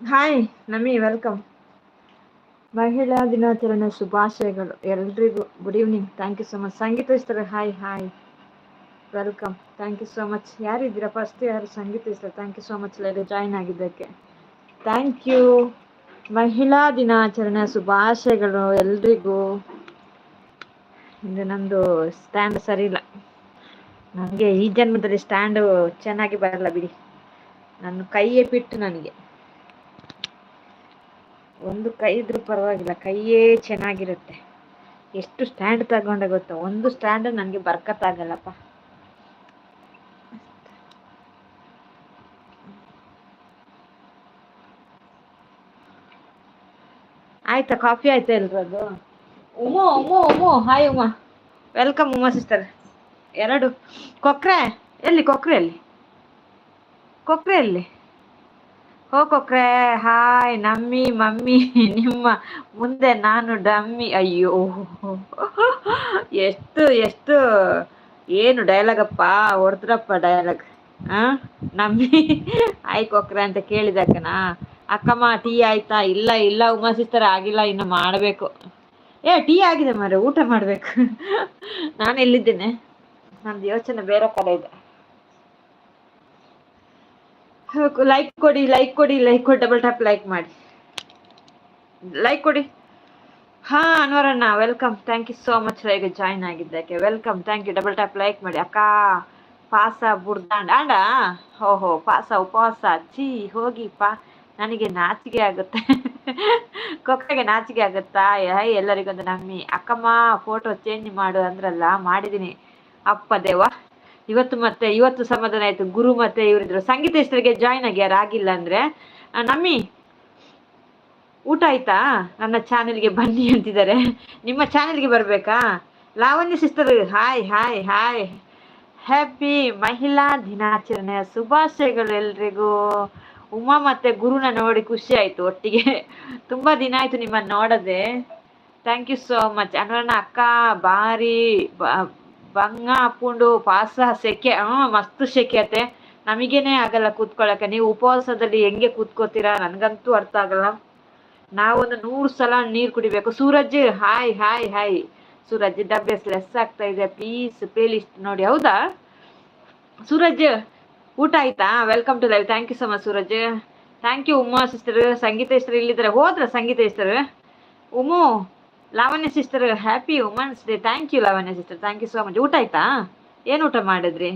Hi ನಮಿ welcome ಮಹಿಳಾ ದಿನಾಚರಣೆ ಶುಭಾಶಯಗಳು ಎಲ್ರಿಗೂ. Good evening thank you so much Sangeetha sister hi hi welcome thank you so much ಯಾರಿದ್ದೀರಾ? First ಯಾರು Sangeetha sister thank you so much live join ಆಗಿದ್ದಕ್ಕೆ. Thank you ಮಹಿಳಾ ದಿನಾಚರಣೆ ಶುಭಾಶಯಗಳು ಎಲ್ರಿಗೂ. ಇದು ನಂದು ಸ್ಟ್ಯಾಂಡ್ ಸರಿ ಇಲ್ಲ. ನನಗೆ ಈ ಜನ್ಮದಲ್ಲಿ ಸ್ಟ್ಯಾಂಡು ಚೆನ್ನಾಗಿ ಬರಲ್ಲ ಬಿಡಿ. ನನ್ನ ಕೈಯೇ ಬಿಟ್ಟು ನನಗೆ. ಒಂದು ಕೈ ಇದ್ರೂ ಪರವಾಗಿಲ್ಲ, ಕೈಯೇ ಚೆನ್ನಾಗಿರುತ್ತೆ. ಎಷ್ಟು ಸ್ಟ್ಯಾಂಡ್ ತಗೊಂಡೆ ಗೊತ್ತಾ? ಒಂದು ಸ್ಟ್ಯಾಂಡ್ ನನಗೆ ಬರ್ಕತ್ತಾಗಲ್ಲಪ್ಪ. ಆಯ್ತಾ, ಕಾಫಿ ಆಯ್ತಾ ಎಲ್ರದು ಉಮೋ ಉಮೋ ಉಮೋ hi Uma. Welcome Uma sister ಎರಡು. ಕೊಕ್ರೆ, ಎಲ್ಲಿ ಕೊಕ್ರೆ ಎಲ್ಲಿ ಕೊಕ್ರೆ ಎಲ್ಲಿ ಹೋ ಕೊಕ್ರೆ ಹಾಯ್, ನಮ್ಮಿ, ಮಮ್ಮಿ, ನಿಮ್ಮ ಮುಂದೆ ನಾನು, ಡಮ್ಮಿ, ಅಯ್ಯೋ. ಎಷ್ಟು ಎಷ್ಟು, ಏನು ಡೈಲಾಗಪ್ಪ, ಹೊಡೆದ್ರಪ್ಪ ಡೈಲಾಗ್, ಆ? ನಮ್ಮಿ ಆಯ್ ಕೊಕ್ರೆ ಅಂತ ಕೇಳಿದಕ್ಕನಾ ಅಕ್ಕಮ್ಮ, ಟೀ ಆಯ್ತಾ? ಇಲ್ಲ ಇಲ್ಲ ಉಮಾ ಸಿಸ್ಟರ್ ಆಗಿಲ್ಲ, ಇನ್ನು ಮಾಡಬೇಕು. ಏ, ಟೀ ಆಗಿದೆ ಮಾರೆ, ಊಟ ಮಾಡಬೇಕು. ನಾನು ಎಲ್ಲಿದ್ದೇನೆ? ನಂದು ಯೋಚನೆ ಬೇರೆ ಕಡೆ ಇದೆ. ಲೈಕ್ ಕೊಡಿ ಲೈಕ್ ಕೊಡಿ ಲೈಕ್ ಕೊಡಿ ಡಬಲ್ ಟ್ಯಾಪ್ ಲೈಕ್ ಮಾಡಿ. ಲೈಕ್ ಕೊಡಿ. ಹಾ, ಅನ್ವರಣ್ಣ welcome thank you so much like join ಆಗಿದ್ದಕ್ಕೆ. Welcome thank you double tap like ಮಾಡಿ. ಅಕ್ಕ, ಪಾಸ ಬುರ್ದಾಂಡ್ ಆಂಡ? ಓಹೋ ಪಾಸ, ಉಪವಾಸ. ಚೀ ಹೋಗಿ ಪಾ ನನಗೆ ನಾಚಿಕೆ ಆಗುತ್ತೆ. ಕೊಕ್ಕಗೆ ನಾಚಿಕೆ ಆಗುತ್ತಾ? ಹೈ ಎಲ್ಲರಿಗೊಂದು ನಮ್ಮಿ. ಅಕ್ಕಮ್ಮ ಫೋಟೋ ಚೇಂಜ್ ಮಾಡು ಅಂದ್ರಲ್ಲ ಮಾಡಿದ್ದೀನಿ ಅಪ್ಪ ದೇವ ಇವತ್ತು ಮತ್ತೆ, ಇವತ್ತು ಸಮಾಧಾನ ಆಯ್ತು. ಗುರು ಮತ್ತೆ ಇವರಿದ್ರು ಸಂಗೀತ ಇಷ್ಟರಿಗೆ ಜಾಯ್ನ್ ಆಗ್ಯಾರ? ಆಗಿಲ್ಲ ಅಂದ್ರೆ? ನಮ್ಮಿ, ಊಟ ಆಯ್ತಾ? ನನ್ನ ಚಾನೆಲ್ಗೆ ಬನ್ನಿ ಅಂತಿದ್ದಾರೆ. ನಿಮ್ಮ ಚಾನೆಲ್ಗೆ ಬರ್ಬೇಕಾ? Lavanya sister hi hi hi happy ಮಹಿಳಾ ದಿನಾಚರಣೆಯ ಶುಭಾಶಯಗಳು ಎಲ್ರಿಗೂ. ಉಮಾ ಮತ್ತೆ ಗುರುನ ನೋಡಿ ಖುಷಿ ಆಯ್ತು ಒಟ್ಟಿಗೆ. ತುಂಬಾ ದಿನ ಆಯ್ತು ನಿಮ್ಮನ್ನ ನೋಡದೆ. ಥ್ಯಾಂಕ್ ಯು ಸೋ ಮಚ್ ಅನ್ವರ್ಣ ಅಕ್ಕ ಬಾರಿ ಬಂಗ ಹಾಕೊಂಡು ಪಾಸ ಸೆಕೆ ಹ್ಞೂ ಮಸ್ತ್ ಸೆಕೆ ಅತ್ತೆ. ನಮಗೇನೆ ಆಗಲ್ಲ ಕೂತ್ಕೊಳ್ಳಕ್ಕೆ ನೀವು ಉಪವಾಸದಲ್ಲಿ ಹೆಂಗೆ ಕೂತ್ಕೋತೀರಾ? ನನಗಂತೂ ಅರ್ಥ ಆಗಲ್ಲ. ನಾವೊಂದು ನೂರು ಸಲ ನೀರು ಕುಡಿಬೇಕು. Suraj hi hi hi. Suraj ಡಬ್ಬೆ ಲೆಸ್ ಆಗ್ತಾ ಇದೆ. ಪ್ಲೀಸ್ ಪೇಲಿಸ್ಟ್ ಲಿಸ್ಟ್ ನೋಡಿ. ಹೌದಾ? ಸೂರಜ್ ಊಟ ಆಯ್ತಾ? Welcome to live. Thank you so much Suraj thank you Uma sister. Sangeetha sister ಇಲ್ಲಿದ್ದಾರೆ. ಹೋದ್ರ Sangeetha sister ಉಮು Lavanya sister happy women's day thank you Lavanya sister thank you so much ಊಟ ಆಯ್ತಾ? ಏನು ಊಟ ಮಾಡಿದ್ರಿ?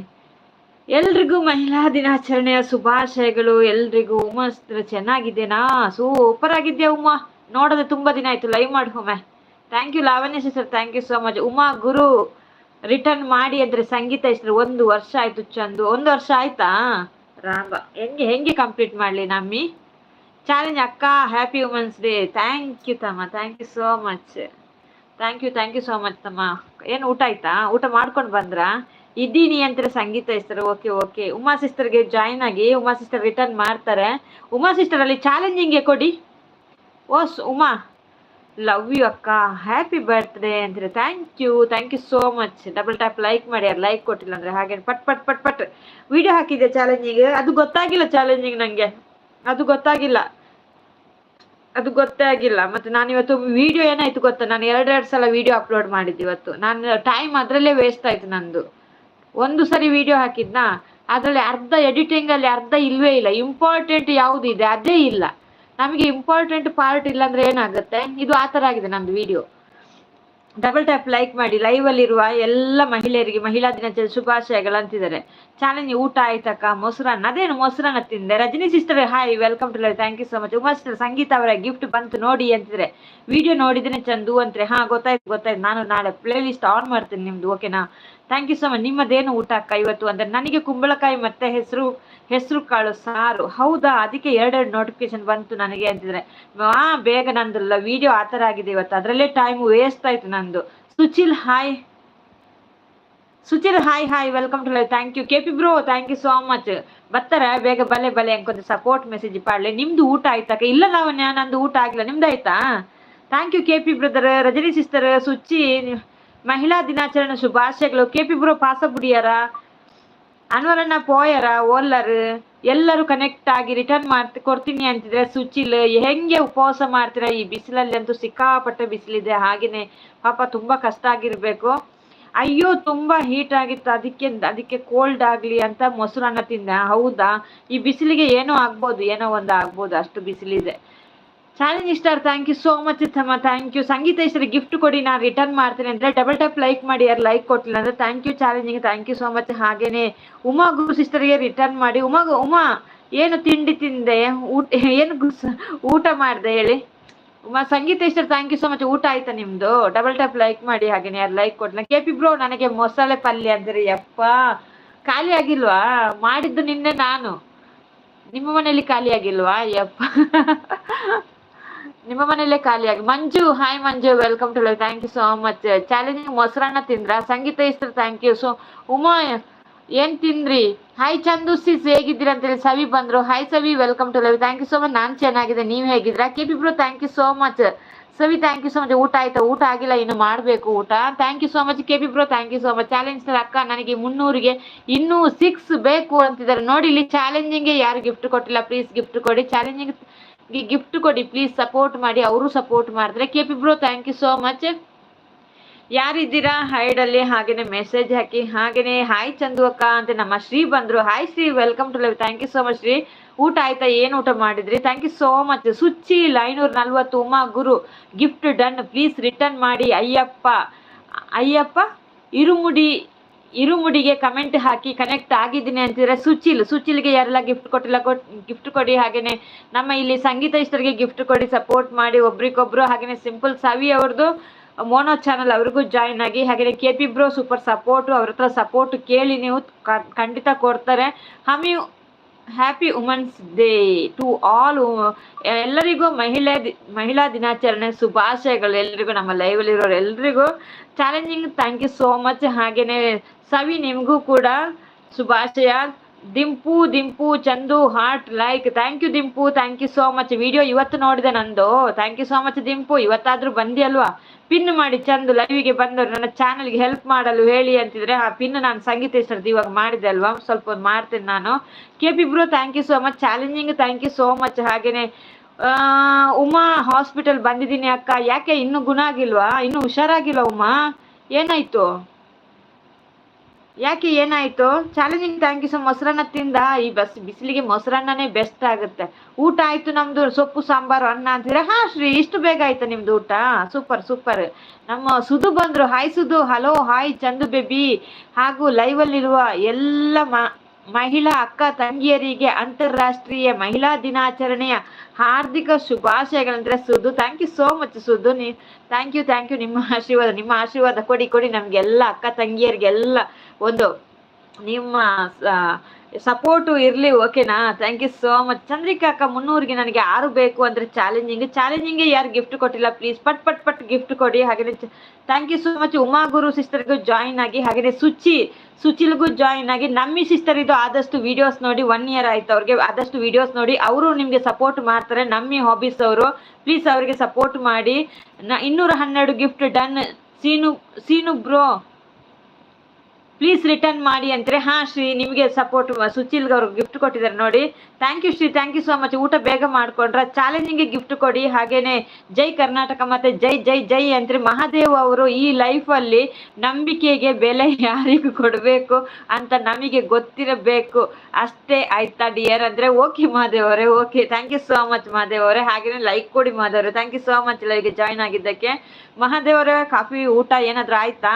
ಎಲ್ರಿಗೂ ಮಹಿಳಾ ದಿನಾಚರಣೆಯ ಶುಭಾಶಯಗಳು. ಎಲ್ರಿಗೂ ಸಿಸ್ಟರ್ ಚೆನ್ನಾಗಿದ್ದೇನಾ? ಸೂಪರ್ ಆಗಿದ್ಯಾ ಉಮಾ? ನೋಡದೆ ತುಂಬಾ ದಿನ ಆಯ್ತು ಲೈವ್ ಮಾಡಿ thank you Lavanya sister thank you so much Uma Guru return ಮಾಡಿ ಅಂದ್ರೆ ಸಂಗೀತ ಹೆಸರು ಒಂದು ವರ್ಷ ಆಯ್ತು ಚಂದು. ಒಂದು ವರ್ಷ ಆಯ್ತಾ? ರಾಮ ಹೆಂಗೆ ಹೆಂಗೆ ಕಂಪ್ಲೀಟ್ ಮಾಡ್ಲಿ ನಮ್ಮಿ? ಚಾಲೆಂಜ್ ಅಕ್ಕ happy women's day thank you ತಮ್ಮ. Thank you so much thank you thank you so much ತಮ್ಮ. ಏನು ಊಟ ಆಯ್ತಾ? ಊಟ ಮಾಡ್ಕೊಂಡು ಬಂದ್ರಾ? ಇದ್ದೀನಿ ಅಂತಾರೆ Sangeetha sister okay okay Uma ಸಿಸ್ಟರ್ಗೆ join ಆಗಿ, ಉಮಾ ಸಿಸ್ಟರ್ ರಿಟರ್ನ್ ಮಾಡ್ತಾರೆ. ಉಮಾ ಸಿಸ್ಟರ್ ಅಲ್ಲಿ ಚಾಲೆಂಜಿಂಗ್ಗೆ ಕೊಡಿ. ಓಸ್ ಉಮಾ. ಲವ್ ಯು ಅಕ್ಕ. ಹ್ಯಾಪಿ ಬರ್ತ್ಡೇ ಅಂತಾರೆ. Thank you thank you so much double tap like ಮಾಡಿ, ಯಾರು ಲೈಕ್ ಕೊಟ್ಟಿಲ್ಲ ಅಂದ್ರೆ ಹಾಗೆ ಪಟ್ ಪಟ್ ಪಟ್ ಪಟ್. ವಿಡಿಯೋ ಹಾಕಿದೆ ಚಾಲೆಂಜಿಂಗ್ ಅದು ಗೊತ್ತಾಗಿಲ್ಲ ಚಾಲೆಂಜಿಂಗ್ ನಂಗೆ. ಅದು ಗೊತ್ತಾಗಿಲ್ಲ. ಅದು ಗೊತ್ತೇ ಆಗಿಲ್ಲ. ಮತ್ತೆ ನಾನು ಇವತ್ತು ವಿಡಿಯೋ ಏನಾಯ್ತು ಗೊತ್ತಾ? ನಾನು ಎರಡೆರಡು ಸಲ ವಿಡಿಯೋ ಅಪ್ಲೋಡ್ ಮಾಡಿದ್ದೆ ಇವತ್ತು. ನಾನು ಟೈಮ್ ಅದರಲ್ಲೇ ವೇಸ್ಟ್ ಆಯ್ತು ನಂದು. ಒಂದು ಸರಿ ವಿಡಿಯೋ ಹಾಕಿದ್ನಾ? ಅದರಲ್ಲಿ ಅರ್ಧ ಎಡಿಟಿಂಗ್ ಅಲ್ಲಿ ಅರ್ಧ ಇಲ್ವೇ ಇಲ್ಲ. ಇಂಪಾರ್ಟೆಂಟ್ ಯಾವ್ದು ಇದೆ? ಅದೇ ಇಲ್ಲ. ನಮಗೆ ಇಂಪಾರ್ಟೆಂಟ್ ಪಾರ್ಟ್ ಇಲ್ಲ ಅಂದ್ರೆ ಏನಾಗುತ್ತೆ? ಇದು ಆ ಥರ ಆಗಿದೆ ನಂದು ವಿಡಿಯೋ ಡಬಲ್ ಟ್ಯಾಪ್ ಲೈಕ್ ಮಾಡಿ ಲೈವ್ ಅಲ್ಲಿರುವ ಎಲ್ಲ ಮಹಿಳೆಯರಿಗೆ ಮಹಿಳಾ ದಿನಾಚರಣೆ ಶುಭಾಶಯಗಳು ಅಂತಿದ್ದಾರೆ. ಚಾಲೆಂಜ್ ಊಟ ಆಯ್ತಕ್ಕ ಮೊಸರನ್ನ, ಅದೇನು ಮೊಸರನ್ನ ತಿಂದೆ? Rajini sister hi welcome to live thank you so much Uma Sangeetha ಅವರ ಗಿಫ್ಟ್ ಬಂತು ನೋಡಿ ಅಂತಿದ್ರೆ ವಿಡಿಯೋ ನೋಡಿದ್ರೆ ಚಂದು ಅಂತಾರೆ. ಹಾ, ಗೊತ್ತಾಯ್ತು ಗೊತ್ತಾಯ್ತು. ನಾನು ನಾಳೆ ಪ್ಲೇ ಲಿಸ್ಟ್ ಆನ್ ಮಾಡ್ತೀನಿ ನಿಮ್ದು ಓಕೆನಾ ಥ್ಯಾಂಕ್ ಯು ಸೊ ಮಚ್ ನಿಮ್ಮದೇನು ಊಟ ಅಕ್ಕ ಇವತ್ತು? ಅಂದ್ರೆ ನನಗೆ ಕುಂಬಳಕಾಯಿ ಮತ್ತೆ ಹೆಸರು ಹೆಸರು ಕಾಳು ಸಾರು. ಹೌದಾ? ಅದಕ್ಕೆ ಎರಡೆರಡು ನೋಟಿಫಿಕೇಶನ್ ಬಂತು ನನಗೆ ಅಂತಿದ್ರೆ. ಆ, ಬೇಗ ನಂದು ವಿಡಿಯೋ ಆ ಥರ ಆಗಿದೆ ಇವತ್ತು. ಅದರಲ್ಲೇ ಟೈಮ್ ವೇಸ್ಟ್ ಆಯ್ತು ನಂದು. Suchil hi Suchil hi hi welcome to live thank you K P bro thank you so much ಬರ್ತಾರೆ. ಬೇಗ ಬಲೆ ಬಲೆ ಅನ್ಕೊಂತ ಸಪೋರ್ಟ್ ಮೆಸೇಜ್ ಪಾಡ್ಲಿ. ನಿಮ್ದು ಊಟ ಆಯ್ತಕ್ಕ ಇಲ್ಲ ಲಾವಣ್ಯ ನಂದು ಊಟ ಆಗಿಲ್ಲ. ನಿಮ್ದು ಆಯ್ತಾ? Thank you K P brother Rajini sister Suchi. ಮಹಿಳಾ ದಿನಾಚರಣೆ ಶುಭಾಶಯಗಳು. ಕೆ ಪಿ ಬ್ರೋ ಪಾಸಬುಡಿಯಾರ ಅನ್ವರಣ್ಣ ಪೋಯರ ಓಲ್ಲರ್ ಎಲ್ಲರೂ ಕನೆಕ್ಟ್ ಆಗಿ ರಿಟರ್ನ್ ಮಾಡ್ತಿ, ಕೊಡ್ತೀನಿ ಅಂತಿದ್ರೆ ಸುಚಿಲ್, ಹೆಂಗೆ ಉಪವಾಸ ಮಾಡ್ತೀರಾ? ಈ ಬಿಸಿಲಲ್ಲಿ ಅಂತೂ ಸಿಕ್ಕಾಪಟ್ಟೆ ಬಿಸಿಲಿದೆ. ಹಾಗೇನೆ ಪಾಪ ತುಂಬಾ ಕಷ್ಟ ಆಗಿರ್ಬೇಕು. ಅಯ್ಯೋ, ತುಂಬಾ ಹೀಟ್ ಆಗಿತ್ತು. ಅದಕ್ಕೆ ಅದಕ್ಕೆ ಕೋಲ್ಡ್ ಆಗ್ಲಿ ಅಂತ ಮೊಸರನ್ನ ತಿಂದ. ಹೌದಾ? ಈ ಬಿಸಿಲಿಗೆ ಏನೋ ಆಗ್ಬೋದು? ಏನೋ ಒಂದು ಆಗ್ಬೋದು. ಅಷ್ಟು ಬಿಸಿಲಿದೆ. Challenge star thank you so much ತಮ್ಮ thank you Sangeetha sister gift ಕೊಡಿ, ನಾನು ರಿಟರ್ನ್ ಮಾಡ್ತೀನಿ ಅಂದ್ರೆ ಡಬಲ್ ಟೈಪ್ ಲೈಕ್ ಮಾಡಿ, ಯಾರು ಲೈಕ್ ಕೊಟ್ಟಿಲ್ಲ ಅಂದ್ರೆ thank you challenging thank you so much ಹಾಗೇನೆ ಉಮಾ ಗುರು ಸಿಸ್ಟರ್ಗೆ ರಿಟರ್ನ್ ಮಾಡಿ. ಉಮಾ ಉಮಾ, ಏನು ತಿಂಡಿ ತಿಂದೆ? ಊಟ, ಏನು ಊಟ ಮಾಡಿದೆ ಹೇಳಿ? Uma, Sangeetha sister thank you so much ಊಟ ಆಯ್ತಾ ನಿಮ್ದು? ಡಬಲ್ ಟೈಪ್ ಲೈಕ್ ಮಾಡಿ, ಹಾಗೇನೆ ಯಾರು ಲೈಕ್ ಕೊಟ್ಟಿಲ್ಲ ಕೆ ಪಿ ಬ್ರೋ ನನಗೆ ಮೊಸಳೆ ಪಲ್ಯ ಅಂದ್ರೆ ಯಪ್ಪ, ಖಾಲಿ ಆಗಿಲ್ವಾ? ಮಾಡಿದ್ದು ನಿನ್ನೆ ನಾನು. ನಿಮ್ಮ ಮನೆಯಲ್ಲಿ ಖಾಲಿ ಆಗಿಲ್ವಾ? ಯಪ್ಪ. ನಿಮ್ಮ ಮನೆಯಲ್ಲೇ ಖಾಲಿಯಾಗಿ. Manju hi Manju welcome to live thank you so much challenging ಮೊಸರನ್ನ ತಿಂದ್ರ? Sangeetha sister thank you so Uma, ಏನ್ ತಿಂದ್ರಿ? ಹಾಯ್ ಚಂದು ಸಿಸ್ ಹೇಗಿದ್ದೀರಾ ಅಂತೇಳಿ ಸವಿ ಬಂದ್ರು. Hi Savi welcome to live thank you so much ನಾನ್ ಚೆನ್ನಾಗಿದೆ ನೀವ್ KP bro thank you so much Savi thank you so much ಊಟ ಆಯ್ತಾ? ಊಟ ಆಗಿಲ್ಲ, ಇನ್ನು ಮಾಡಬೇಕು ಊಟ. Thank you so much K P bro thank you so much challenge ಅಕ್ಕ, ನನಗೆ ಮುನ್ನೂರಿಗೆ ಇನ್ನೂ ಸಿಕ್ಸ್ ಬೇಕು ಅಂತಿದ್ದಾರೆ. ನೋಡಿ, ಇಲ್ಲಿ ಚಾಲೆಂಜಿಂಗ್ಗೆ ಯಾರು ಗಿಫ್ಟ್ ಕೊಟ್ಟಿಲ್ಲ? ಪ್ಲೀಸ್ ಗಿಫ್ಟ್ ಕೊಡಿ. ಚಾಲೆಂಜಿಂಗ್ ಗಿಫ್ಟ್ ಕೊಡಿ ಪ್ಲೀಸ್ ಸಪೋರ್ಟ್ ಮಾಡಿ, ಅವರು ಸಪೋರ್ಟ್ ಮಾಡಿದ್ರೆ. K P bro thank you so much ಯಾರಿದ್ದೀರಾ? ಹೈಡಲ್ಲಿ ಹಾಗೇನೆ ಮೆಸೇಜ್ ಹಾಕಿ, ಹಾಗೇನೆ ಹಾಯ್ ಚಂದು ಅಕ್ಕ ಅಂತ ನಮ್ಮ ಶ್ರೀ ಬಂದ್ರು. Hi Shri welcome to live thank you so much Shri. ಊಟ ಆಯ್ತಾ? ಏನು ಊಟ ಮಾಡಿದ್ರಿ? Thank you so much Suchi ಐನೂರ ನಲ್ವತ್ತು Uma Guru gift done please return ಮಾಡಿ, ಅಯ್ಯಪ್ಪ. ಅಯ್ಯಪ್ಪ, ಇರುಮುಡಿ ಇರುಮುಡಿಗೆ ಕಮೆಂಟ್ ಹಾಕಿ ಕನೆಕ್ಟ್ ಆಗಿದ್ದೀನಿ ಅಂತಿದ್ರೆ ಸುಚಿಲ್, ಸುಚಿಲ್ಗೆ ಯಾರೆಲ್ಲ ಗಿಫ್ಟ್ ಕೊಟ್ಟಿಲ್ಲ ಕೊಟ್ ಗಿಫ್ಟ್ ಕೊಡಿ ಹಾಗೇನೆ. ನಮ್ಮ ಇಲ್ಲಿ ಸಂಗೀತ ಇಷ್ಟರಿಗೆ ಗಿಫ್ಟ್ ಕೊಡಿ ಸಪೋರ್ಟ್ ಮಾಡಿ, ಒಬ್ರಿಗೊಬ್ರು ಹಾಗೇನೆ ಸಿಂಪಲ್ ಸವಿ ಅವ್ರದ್ದು ಮೋನೋ ಚಾನಲ್ ಅವ್ರಿಗೂ ಜಾಯಿನ್ ಆಗಿ ಹಾಗೆಯೇ K P bro super support ಅವ್ರ ಹತ್ರ ಸಪೋರ್ಟ್ ಕೇಳಿ ನೀವು ಖಂಡಿತ ಕೊಡ್ತಾರೆ. ಹಮಿ happy women's day to all ಎಲ್ಲರಿಗೂ ಮಹಿಳೆ ಮಹಿಳಾ ದಿನಾಚರಣೆ ಶುಭಾಶಯಗಳು ಎಲ್ರಿಗೂ, ನಮ್ಮ ಲೈವಲ್ಲಿರೋರು ಎಲ್ರಿಗೂ. Challenging thank you so much ಹಾಗೇನೆ ಸವಿ ನಿಮಗೂ ಕೂಡ ಶುಭಾಶಯ. Dimpu Dimpu Chandu heart like. Thank you Dimpu. Thank you so much video ಇವತ್ತು ನೋಡಿದೆ ನಂದು. Thank you so much Dimpu. ಇವತ್ತಾದ್ರೂ ಬಂದಿ ಅಲ್ವಾ? ಪಿನ್ ಮಾಡಿ ಚಂದು ಲೈವಿಗೆ ಬಂದವರು ನನ್ನ ಚಾನಲ್ಗೆ ಹೆಲ್ಪ್ ಮಾಡಲು ಹೇಳಿ ಅಂತಿದ್ರೆ ಆ ಪಿನ್ ನಾನು ಸಂಗೀತ ಇಷ್ಟರದ್ದು ಇವಾಗ ಮಾಡಿದೆ ಅಲ್ವಾ? ಸ್ವಲ್ಪ ಮಾಡ್ತೇನೆ ನಾನು. K P bro thank you so much challenging thank you so much ಹಾಗೇನೆ ಆ, ಉಮಾ ಹಾಸ್ಪಿಟಲ್ ಬಂದಿದ್ದೀನಿ ಅಕ್ಕ. ಯಾಕೆ? ಇನ್ನೂ ಗುಣ ಆಗಿಲ್ವಾ? ಇನ್ನೂ ಹುಷಾರಾಗಿಲ್ವಾ ಉಮಾ? ಏನಾಯ್ತು? ಯಾಕೆ ಏನಾಯ್ತು? ಚಾಲೆಂಜಿಂಗ್ ಥ್ಯಾಂಕ್ ಯು ಸೊ ಮೊಸರನ್ನ ತಿಂದ ಈ ಬಸ್ ಬಿಸಿಲಿಗೆ ಮೊಸರನ್ನನೇ ಬೆಸ್ಟ್ ಆಗುತ್ತೆ. ಊಟ ಆಯ್ತು ನಮ್ದು. ಸೊಪ್ಪು, ಸಾಂಬಾರು, ಅನ್ನ ಅಂತಿದ್ರೆ ಹಾ, ಶ್ರೀ, ಇಷ್ಟು ಬೇಗ ಆಯ್ತು ನಿಮ್ದು ಊಟ? Super super. ನಮ್ಮ ಸುಧು ಬಂದ್ರು. Hi Sudhu. Hello hi Chandu baby ಹಾಗೂ ಲೈವ್ ಅಲ್ಲಿರುವ ಎಲ್ಲ ಮ- ಮಹಿಳಾ ಅಕ್ಕ ತಂಗಿಯರಿಗೆ ಅಂತಾರಾಷ್ಟ್ರೀಯ ಮಹಿಳಾ ದಿನಾಚರಣೆಯ ಹಾರ್ದಿಕ ಶುಭಾಶಯಗಳಂದ್ರೆ Suddu thank you so much Suddu ನೀ ಥ್ಯಾಂಕ್ ಯು ಥ್ಯಾಂಕ್ ಯು ನಿಮ್ಮ ಆಶೀರ್ವಾದ ನಿಮ್ಮ ಆಶೀರ್ವಾದ ಕೊಡಿ ಕೊಡಿ. ನಮ್ಗೆಲ್ಲ ಅಕ್ಕ ತಂಗಿಯರಿಗೆಲ್ಲ ಒಂದು ನಿಮ್ಮ ಸಪೋರ್ಟು ಇರಲಿ ಓಕೆನಾ thank you so much Chandrika ಅಕ್ಕ, ಮುನ್ನೂರಿಗೆ ನನಗೆ ಆರು ಬೇಕು ಅಂದರೆ ಚಾಲೆಂಜಿಂಗ್ ಚಾಲೆಂಜಿಂಗ್ ಯಾರು ಗಿಫ್ಟ್ ಕೊಟ್ಟಿಲ್ಲ ಪ್ಲೀಸ್ ಪಟ್ ಪಟ್ ಪಟ್ ಗಿಫ್ಟ್ ಕೊಡಿ. ಹಾಗೆಯೇ thank you so much Uma Guru ಸಿಸ್ಟರ್ಗೂ join ಆಗಿ ಹಾಗೆಯೇ ಸುಚಿ, ಸುಚಿಲ್ಗೂ ಜಾಯಿನ್ ಆಗಿ, ನಮ್ಮಿ ಸಿಸ್ಟರ್ ಇದು ಆದಷ್ಟು ವಿಡಿಯೋಸ್ ನೋಡಿ ಒನ್ ಇಯರ್ ಆಯ್ತು ಅವ್ರಿಗೆ ಆದಷ್ಟು ವಿಡಿಯೋಸ್ ನೋಡಿ. ಅವರು ನಿಮಗೆ ಸಪೋರ್ಟ್ ಮಾಡ್ತಾರೆ, ನಮ್ಮಿ ಹಾಬೀಸ್ ಅವರು. ಪ್ಲೀಸ್ ಅವರಿಗೆ ಸಪೋರ್ಟ್ ಮಾಡಿ. ನ ಇನ್ನೂರ ಹನ್ನೆರಡು gift done Seenu Seenu bro please return ಮಾಡಿ ಅಂತಾರೆ. ಹಾ, ಶ್ರೀ, ನಿಮಗೆ ಸಪೋರ್ಟ್ ಸುಚಿಲ್ಗೆ ಅವ್ರು ಗಿಫ್ಟ್ ಕೊಟ್ಟಿದ್ದಾರೆ ನೋಡಿ. Thank you Shri thank you so much ಊಟ ಬೇಗ ಮಾಡ್ಕೊಂಡ್ರೆ ಚಾಲೆಂಜಿಂಗ್ಗೆ ಗಿಫ್ಟ್ ಕೊಡಿ. ಹಾಗೇನೆ ಜೈ ಕರ್ನಾಟಕ ಮತ್ತೆ ಜೈ ಜೈ ಜೈ ಅಂತಾರೆ. ಮಹಾದೇವ್ ಅವರು ಈ ಲೈಫಲ್ಲಿ ನಂಬಿಕೆಗೆ ಬೆಲೆ ಯಾರಿಗೂ ಕೊಡಬೇಕು ಅಂತ ನಮಗೆ ಗೊತ್ತಿರಬೇಕು. ಅಷ್ಟೇ ಆಯ್ತಾ ಡಿಯರ್ ಅಂದ್ರೆ ಓಕೆ ಮಹಾದೇವ್ ಅವರೇ okay thank you so much Mahadev ಅವರೇ. ಹಾಗೇನೆ ಲೈಕ್ ಕೊಡಿ, Mahadev thank you so much like join ಆಗಿದ್ದಕ್ಕೆ. ಮಹಾದೇವ್ ಅವರೇ, ಕಾಫಿ, ಊಟ ಏನಾದರೂ ಆಯ್ತಾ?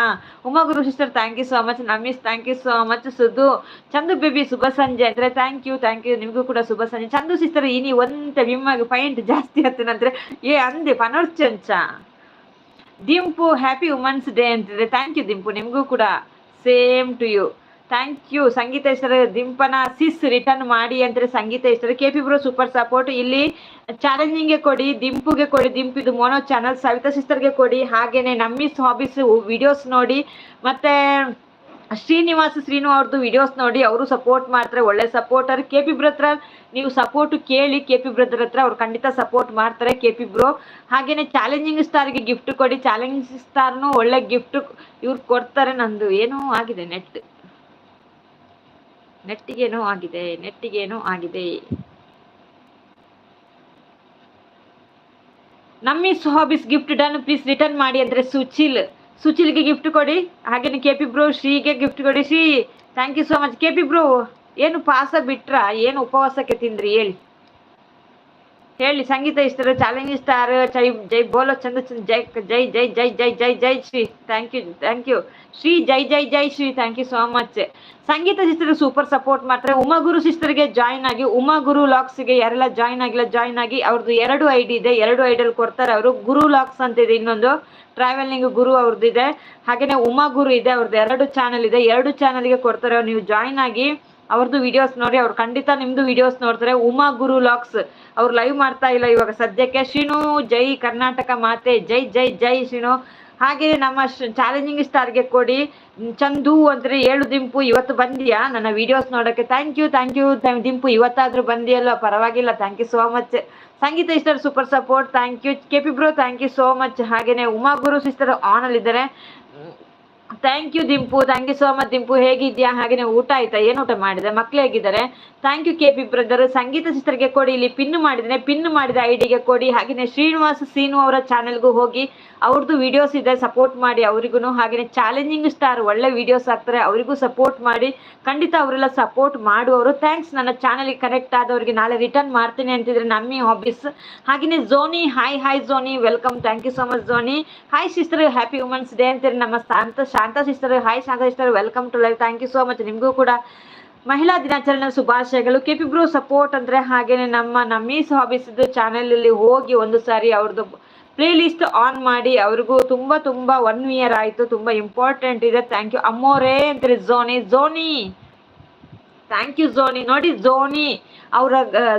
Umaguru sister thank you so much ನಮಿಸ್ thank you so much ಸುದ್ದು Chandu baby ಶುಭ ಸಂಜೆ. ಅಂದ್ರೆ ಥ್ಯಾಂಕ್ ಯು ಥ್ಯಾಂಕ್ ಯು ನಿಮಗೂ ಕೂಡ ಶುಭ ಸಂಜೆ. ಚಂದು ಸಿಸ್ಟರ್ ಇನಿ ಒಂದ ವಿಮ್ಮಗೆ ಪಾಯಿಂಟ್ ಜಾಸ್ತಿ ಹತ್ತನಂದ್ರೆ ಏ, ಅಂದೆ ಪನರ್ಚಂಚ ದಿಂಪು ಹ್ಯಾಪಿ ವುಮನ್ಸ್ ಡೇ ಅಂತಿದೆ. Thank you Dimpu. ನಿಮಗೂ ಕೂಡ same to you thank you Sangeetha ಹೆಸರು ದಿಂಪನ ಸಿಸ್ ರಿಟರ್ನ್ ಮಾಡಿ ಅಂದ್ರೆ Sangeetha sister K P bro super support ಇಲ್ಲಿ ಚಾಲೆಂಜಿಂಗ್ಗೆ ಕೊಡಿ, ದಿಂಪುಗೆ ಕೊಡಿ. ದಿಂಪಿದು ಮೋನೋ ಚಾನಲ್ ಸವಿತಾ ಸಿಸ್ಟರ್ಗೆ ಕೊಡಿ. ಹಾಗೇನೆ, ನಮ್ಮಿಸ್ ಹಾಬೀಸ್ ವಿಡಿಯೋಸ್ ನೋಡಿ. ಮತ್ತೆ ಶ್ರೀನಿವಾಸ ಶ್ರೀನು ಅವ್ರದ್ದು ವಿಡಿಯೋಸ್ ನೋಡಿ, ಅವರು ಸಪೋರ್ಟ್ ಮಾಡ್ತಾರೆ, ಒಳ್ಳೆ ಸಪೋರ್ಟರ್ ಕೆ ಪಿ ಬ್ರೋ ನೀವು ಸಪೋರ್ಟ್ ಕೇಳಿ ಕೆ ಪಿ ಬ್ರದರ್ ಹತ್ರ ಅವ್ರು ಖಂಡಿತ ಸಪೋರ್ಟ್ ಮಾಡ್ತಾರೆ ಕೆ ಪಿ ಬ್ರೋ ಹಾಗೇನೆ ಚಾಲೆಂಜಿಂಗ್ ಸ್ಟಾರ್ಗೆ ಗಿಫ್ಟ್ ಕೊಡಿ. ಚಾಲೆಂಜಿಂಗ್ ಸ್ಟಾರ್ನು ಒಳ್ಳೆ ಗಿಫ್ಟ್ ಇವ್ರು ಕೊಡ್ತಾರೆ. ನಂದು ಏನೋ ಆಗಿದೆ ನೆಟ್ ನೆಟ್ಟಿಗೇನೋ ಆಗಿದೆ ನೆಟ್ಟಿಗೇನೋ ಆಗಿದೆ. ನಮ್ಮಿ ಹಾಬೀಸ್ ಗಿಫ್ಟ್ ಡನ್ ಪ್ಲೀಸ್ ರಿಟರ್ನ್ ಮಾಡಿ ಅಂದ್ರೆ ಸುಚಿಲ್. ಸುಚಿಲ್ಗೆ ಗಿಫ್ಟ್ ಕೊಡಿ, ಹಾಗೇನೆ ಕೆ ಪಿ ಬ್ರೋ ಶ್ರೀಗೆ ಗಿಫ್ಟ್ ಕೊಡಿ. Shri thank you so much K P bro ಏನು ಪಾಸ ಬಿಟ್ರ? ಏನು ಉಪವಾಸಕ್ಕೆ ತಿಂದ್ರಿ? ಹೇಳಿ. ಹೇಳಿ, ಸಂಗೀತ ಇಷ್ಟರು, ಚಾಲೆಂಜ್ ಸ್ಟಾರ್, ಜೈ ಜೈ ಬೋಲೋ ಚಂದ ಜೈ ಜೈ ಜೈ ಜೈ ಜೈ ಜೈ ಜೈ Shri thank you thank you Shri ಜೈ ಜೈ ಜೈ Shri thank you so much Sangeetha sister super support ಮಾಡ್ತಾರೆ. ಉಮಾಗುರು ಸಿಸ್ಟರ್ಗೆ ಜಾಯ್ನ್ ಆಗಿ ಉಮಾಗುರು ಲಾಕ್ಸ್ಗೆ ಯಾರೆಲ್ಲ ಜಾಯ್ನ್ ಆಗಿಲ್ಲ ಜಾಯ್ನ್ ಆಗಿ ಅವ್ರದ್ದು ಎರಡು ಐ ಡಿ ಇದೆ, ಎರಡು ಐಡಿಯಲ್ಲಿ ಕೊಡ್ತಾರೆ ಅವರು. ಗುರು ಲಾಕ್ಸ್ ಅಂತ ಇದೆ, ಇನ್ನೊಂದು ಟ್ರಾವೆಲಿಂಗ್ ಗುರು ಅವ್ರದ್ದು. ಇದೆ ಹಾಗೇನೆ ಉಮಾ ಗುರು ಇದೆ ಅವ್ರದ್ದು ಎರಡು ಚಾನಲ್ ಇದೆ. ಎರಡು ಚಾನಲ್ಗೆ ಕೊಡ್ತಾರೆ. ನೀವು ಜಾಯ್ನ್ ಆಗಿ ಅವ್ರದ್ದು ವಿಡಿಯೋಸ್ ನೋಡಿ, ಅವ್ರು ಖಂಡಿತ ನಿಮ್ದು ವಿಡಿಯೋಸ್ ನೋಡ್ತಾರೆ. ಉಮಾ ಗುರು ಲಾಕ್ಸ್, ಅವ್ರು ಲೈವ್ ಮಾಡ್ತಾ ಇಲ್ಲ ಇವಾಗ ಸದ್ಯಕ್ಕೆ. ಶ್ರೀನು ಜೈ ಕರ್ನಾಟಕ ಮಾತೆ, ಜೈ ಜೈ ಜೈ ಶ್ರೀನು ಹಾಗೆ ನಮ್ಮ ಚಾಲೆಂಜಿಂಗ್ ಸ್ಟಾರ್ಗೆ ಕೊಡಿ. ಚಂದು ಅಂದ್ರೆ ಏಳು ದಿಂಪು, ಇವತ್ತು ಬಂದಿಯಾ? ನನ್ನ ವಿಡಿಯೋಸ್ ನೋಡಕ್ಕೆ. Thank you thank you Dimpu, ಇವತ್ತಾದ್ರೂ ಬಂದಿಯಲ್ಲ ಪರವಾಗಿಲ್ಲ thank you so much Sangeetha sister super support thank you KP bro thank you so much ಹಾಗೇನೆ ಉಮಾ ಗುರು ಸಿಸ್ಟರ್ ಆನ್ ಅಲ್ಲಿ ಇದ್ದಾರೆ thank you Dimpu thank you so much Dimpu ಹೇಗಿದ್ಯಾ ಹಾಗೇನೆ ಊಟ ಆಯ್ತಾ? ಏನು ಊಟ ಮಾಡಿದೆ? ಮಕ್ಳು ಹೇಗಿದ್ದಾರೆ? Thank you K P brother Sangeetha ಚಿತ್ರಕ್ಕೆ ಕೊಡಿ. ಇಲ್ಲಿ ಪಿನ್ ಮಾಡಿದ್ರೆ ಪಿನ್ ಮಾಡಿದ ಐಡಿಗೆ ಕೊಡಿ. ಹಾಗೇನೆ ಶ್ರೀನಿವಾಸ್ ಸೀನು ಅವರ ಚಾನೆಲ್ಗೂ ಹೋಗಿ ಅವ್ರದ್ದು ವಿಡಿಯೋಸ್ ಇದೆ ಸಪೋರ್ಟ್ ಮಾಡಿ ಅವ್ರಿಗೂ ಹಾಗೆಯೇ ಚಾಲೆಂಜಿಂಗ್ ಸ್ಟಾರ್ ಒಳ್ಳೆ ವಿಡಿಯೋಸ್ ಹಾಕ್ತಾರೆ, ಅವರಿಗೂ ಸಪೋರ್ಟ್ ಮಾಡಿ. ಖಂಡಿತ ಅವರೆಲ್ಲ ಸಪೋರ್ಟ್ ಮಾಡುವವರು. ಥ್ಯಾಂಕ್ಸ್ ನನ್ನ ಚಾನಲ್ಗೆ ಕನೆಕ್ಟ್ ಆದವರಿಗೆ. ನಾಳೆ ರಿಟರ್ನ್ ಮಾಡ್ತೀನಿ ಅಂತಿದ್ರೆ ನಮ್ಮಿ ಹಾಬೀಸ್ ಹಾಗೆಯೇ Zoni hi hi Zoni welcome thank you so much Zoni hi sister happy women's day ಅಂತೀರಿ ನಮ್ಮ Shanta Shanta sister hi Shanta sister welcome to live thank you so much ನಿಮಗೂ ಕೂಡ. ಮಹಿಳಾ ದಿನಾಚರಣೆ ಶುಭಾಶಯಗಳು. ಕೆ ಪಿ ಬ್ರೋ ಸಪೋರ್ಟ್ ಅಂದ್ರೆ ಹಾಗೇನೆ ನಮ್ಮ ನಮ್ಮೀಸ್ ಹಾಬೀಸ್ ಚಾನೆಲ್ ಅಲ್ಲಿ ಹೋಗಿ ಒಂದು ಸಾರಿ ಅವ್ರದ್ದು ಪ್ಲೇ ಲಿಸ್ಟ್ ಆನ್ ಮಾಡಿ, ಅವ್ರಿಗೂ ತುಂಬಾ ತುಂಬಾ ಒನ್ ಇಯರ್ ಆಯ್ತು, ತುಂಬಾ ಇಂಪಾರ್ಟೆಂಟ್ ಇದೆ. ಥ್ಯಾಂಕ್ ಯು ಅಮ್ಮೋರೇ ಅಂತಾರೆ ಝೋನಿ ಝೋನಿ. Thank you ಝೋನಿ. ನೋಡಿ, ಝೋನಿ, ಅವರ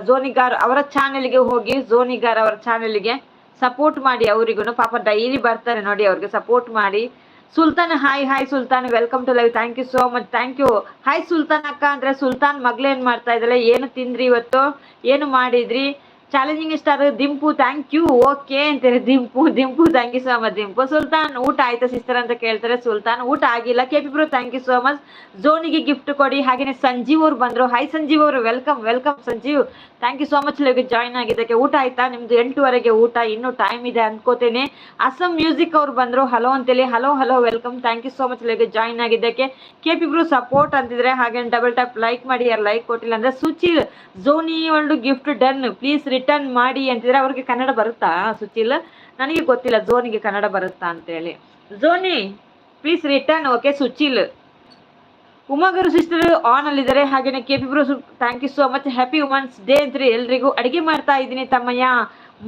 ಝೋನಿಗಾರ್, ಅವರ ಚಾನೆಲ್ಗೆ ಹೋಗಿ, ಝೋನಿಗಾರ್ ಅವರ ಚಾನೆಲ್ಗೆ ಸಪೋರ್ಟ್ ಮಾಡಿ ಅವರಿಗೂ ಪಾಪ ಡೈಲಿ ಬರ್ತಾರೆ ನೋಡಿ, ಅವ್ರಿಗೆ ಸಪೋರ್ಟ್ ಮಾಡಿ. Sultan, hi hi Sultan welcome to live thank you so much thank you hi Sultan ಅಕ್ಕ ಅಂದ್ರೆ ಸುಲ್ತಾನ್ ಮಗ್ಳೇನ್ ಮಾಡ್ತಾ ಇದ್ದಾಳೆ? ಏನು ತಿಂದ್ರಿ ಇವತ್ತು? ಏನು ಮಾಡಿದ್ರಿ? Challenging star Dimpu thank you okay ಅಂತಾರೆ Dimpu Dimpu thank you so much Dimpu Sultan, ಊಟ ಆಯ್ತಾ ಸಿಸ್ಟರ್ ಅಂತ ಕೇಳ್ತಾರೆ. ಸುಲ್ತಾನ್, ಊಟ ಆಗಿಲ್ಲ. K P bro thank you so much ಜೋನಿಗೆ gift ಕೊಡಿ. ಹಾಗೇನೆ ಸಂಜೀವ್ ಅವ್ರು ಬಂದ್ರು. ಹಾಯ್ ಸಂಜೀವ್ ಅವರು welcome welcome Sanjeev. Thank you so much like join ಆಗಿದ್ದಕ್ಕೆ. ಊಟ ಆಯ್ತಾ? ನಿಮ್ದು ಎಂಟುವರೆಗೆ ಊಟ. ಇನ್ನೂ ಟೈಮ್ ಇದೆ ಅನ್ಕೋತೇನೆ. ಅಸ್ಸಾಂ ಮ್ಯೂಸಿಕ್ ಅವ್ರು ಬಂದ್ರು. ಹಲೋ ಅಂತೇಳಿ. Hello hello welcome thank you so much like join ಆಗಿದ್ದಕ್ಕೆ. ಕೆ ಪಿ ಬ್ರೋ ಸಪೋರ್ಟ್ ಅಂತಿದ್ರೆ ಹಾಗೆ ಡಬಲ್ ಟ್ಯಾಪ್ ಲೈಕ್ ಮಾಡಿ. ಯಾರು ಲೈಕ್ ಕೊಟ್ಟಿಲ್ಲ ಅಂದ್ರೆ ಸುಚಿ ಜೋನಿ ಒಂದು ಗಿಫ್ಟ್ ಡನ್ ಪ್ಲೀಸ್ ರಿಟರ್ನ್ ಮಾಡಿ ಅಂತಿದ್ರೆ ಅವ್ರಿಗೆ ಕನ್ನಡ ಬರುತ್ತಾ, ಸುಚಿಲ್? ನನಗೆ ಗೊತ್ತಿಲ್ಲ, ಝೋನಿಗೆ ಕನ್ನಡ ಬರುತ್ತಾ ಅಂತೇಳಿ. ಝೋನಿ ಪ್ಲೀಸ್ ರಿಟರ್ನ್ ಓಕೆ ಸುಚಿಲ್? ಉಮಾಗರು ಸಿಸ್ಟರ್ ಆನ್ ಅಲ್ಲಿದ್ದಾರೆ, ಹಾಗೇನೆ K P bro thank you so much happy women's day ಅಂತೀರಿ ಎಲ್ರಿಗೂ ಅಡಿಗೆ ಮಾಡ್ತಾ ಇದ್ದೀನಿ ತಮ್ಮಯ್ಯ.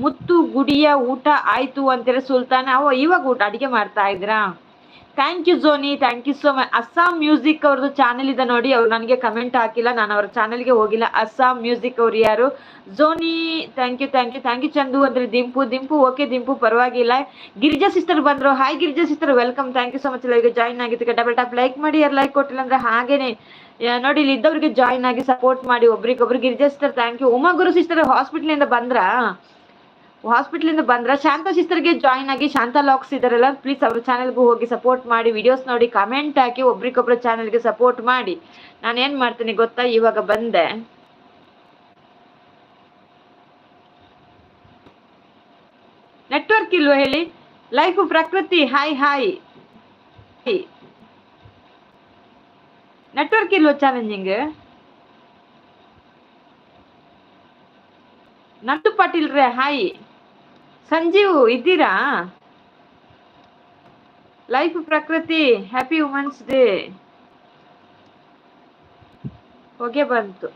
ಮುತ್ತು ಗುಡಿಯ ಊಟ ಆಯ್ತು ಅಂತೇಳಿ ಸುಲ್ತಾನ. ಅವ ಇವಾಗ ಊಟ ಅಡಿಗೆ ಮಾಡ್ತಾ ಇದ್ದೀರಾ thank you Joni thank you so much Assam music ಅವ್ರದ್ದು ಚಾನೆಲ್ ಇದೆ ನೋಡಿ. ಅವ್ರು ನನಗೆ ಕಮೆಂಟ್ ಹಾಕಿಲ್ಲ. ನಾನು ಅವ್ರ ಚಾನಲ್ಗೆ ಹೋಗಿಲ್ಲ. ಅಸ್ಸಾಂ ಮ್ಯೂಸಿಕ್ ಅವ್ರು ಯಾರು? Joni thank you thank you thank you Chandu. ಅಂದ್ರೆ ದಿಂಪು. ದಿಂಪು ಓಕೆ ದಿಂಪು, ಪರವಾಗಿಲ್ಲ. ಗಿರಿಜಾ ಸಿಸ್ಟರ್ ಬಂದರು. Hi Girija sister welcome thank you so much ಈಗ ಜಾಯ್ನ್ ಆಗಿದ್ದಕ್ಕೆ ಡಬಲ್ ಟಾಪ್ ಲೈಕ್ ಮಾಡಿ, ಯಾರು ಲೈಕ್ ಕೊಟ್ಟಿಲ್ಲ ಅಂದ್ರೆ ಹಾಗೇನೆ. ನೋಡಿ, ಇಲ್ಲಿ ಇದ್ದವ್ರಿಗೆ ಜಾಯ್ನ್ ಆಗಿ ಸಪೋರ್ಟ್ ಮಾಡಿ ಒಬ್ರಿಗೊಬ್ರು. Girija sister thank you Umaguru sister ಹಾಸ್ಪಿಟ್ಲಿಂದ ಬಂದ್ರಾ? ಹಾಸ್ಪಿಟ್ಲಿಂದ ಬಂದ್ರೆ ಶಾಂತ ಸಿಸ್ಟರ್ಗೆ ಜಾಯಿನ್ ಆಗಿ ಶಾಂತ ಲಾಕ್ಸ್ ಇದಾರಲ್ಲ ಪ್ಲೀಸ್ ಅವ್ರ ಚಾನೆಲ್ಗೂ ಹೋಗಿ ಸಪೋರ್ಟ್ ಮಾಡಿ ವಿಡಿಯೋಸ್ ನೋಡಿ ಕಮೆಂಟ್ ಹಾಕಿ, ಒಬ್ರಿಗೊಬ್ರ ಚಾನೆಲ್ಗೆ ಸಪೋರ್ಟ್ ಮಾಡಿ. ನಾನು ಏನ್ ಮಾಡ್ತೀನಿ ಗೊತ್ತಾ? ಇವಾಗ ಬಂದೆ. ನೆಟ್ವರ್ಕ್ ಇಲ್ವಾ ಹೇಳಿ? Life Prakruthi hi hi network ಇಲ್ವಾ ಚಾಲೆಂಜಿಂಗ್ ನಂದು ಪಾಟೀಲ್ ರೇ ಹಾಯ್ ಸಂಜೀವ್, ಇದ್ದೀರಾ? ಲೈಫ್ ಪ್ರಕೃತಿ ಹ್ಯಾಪಿ ವುಮೆನ್ಸ್ ಡೇ ಹೊಗೆ ಬಂತು.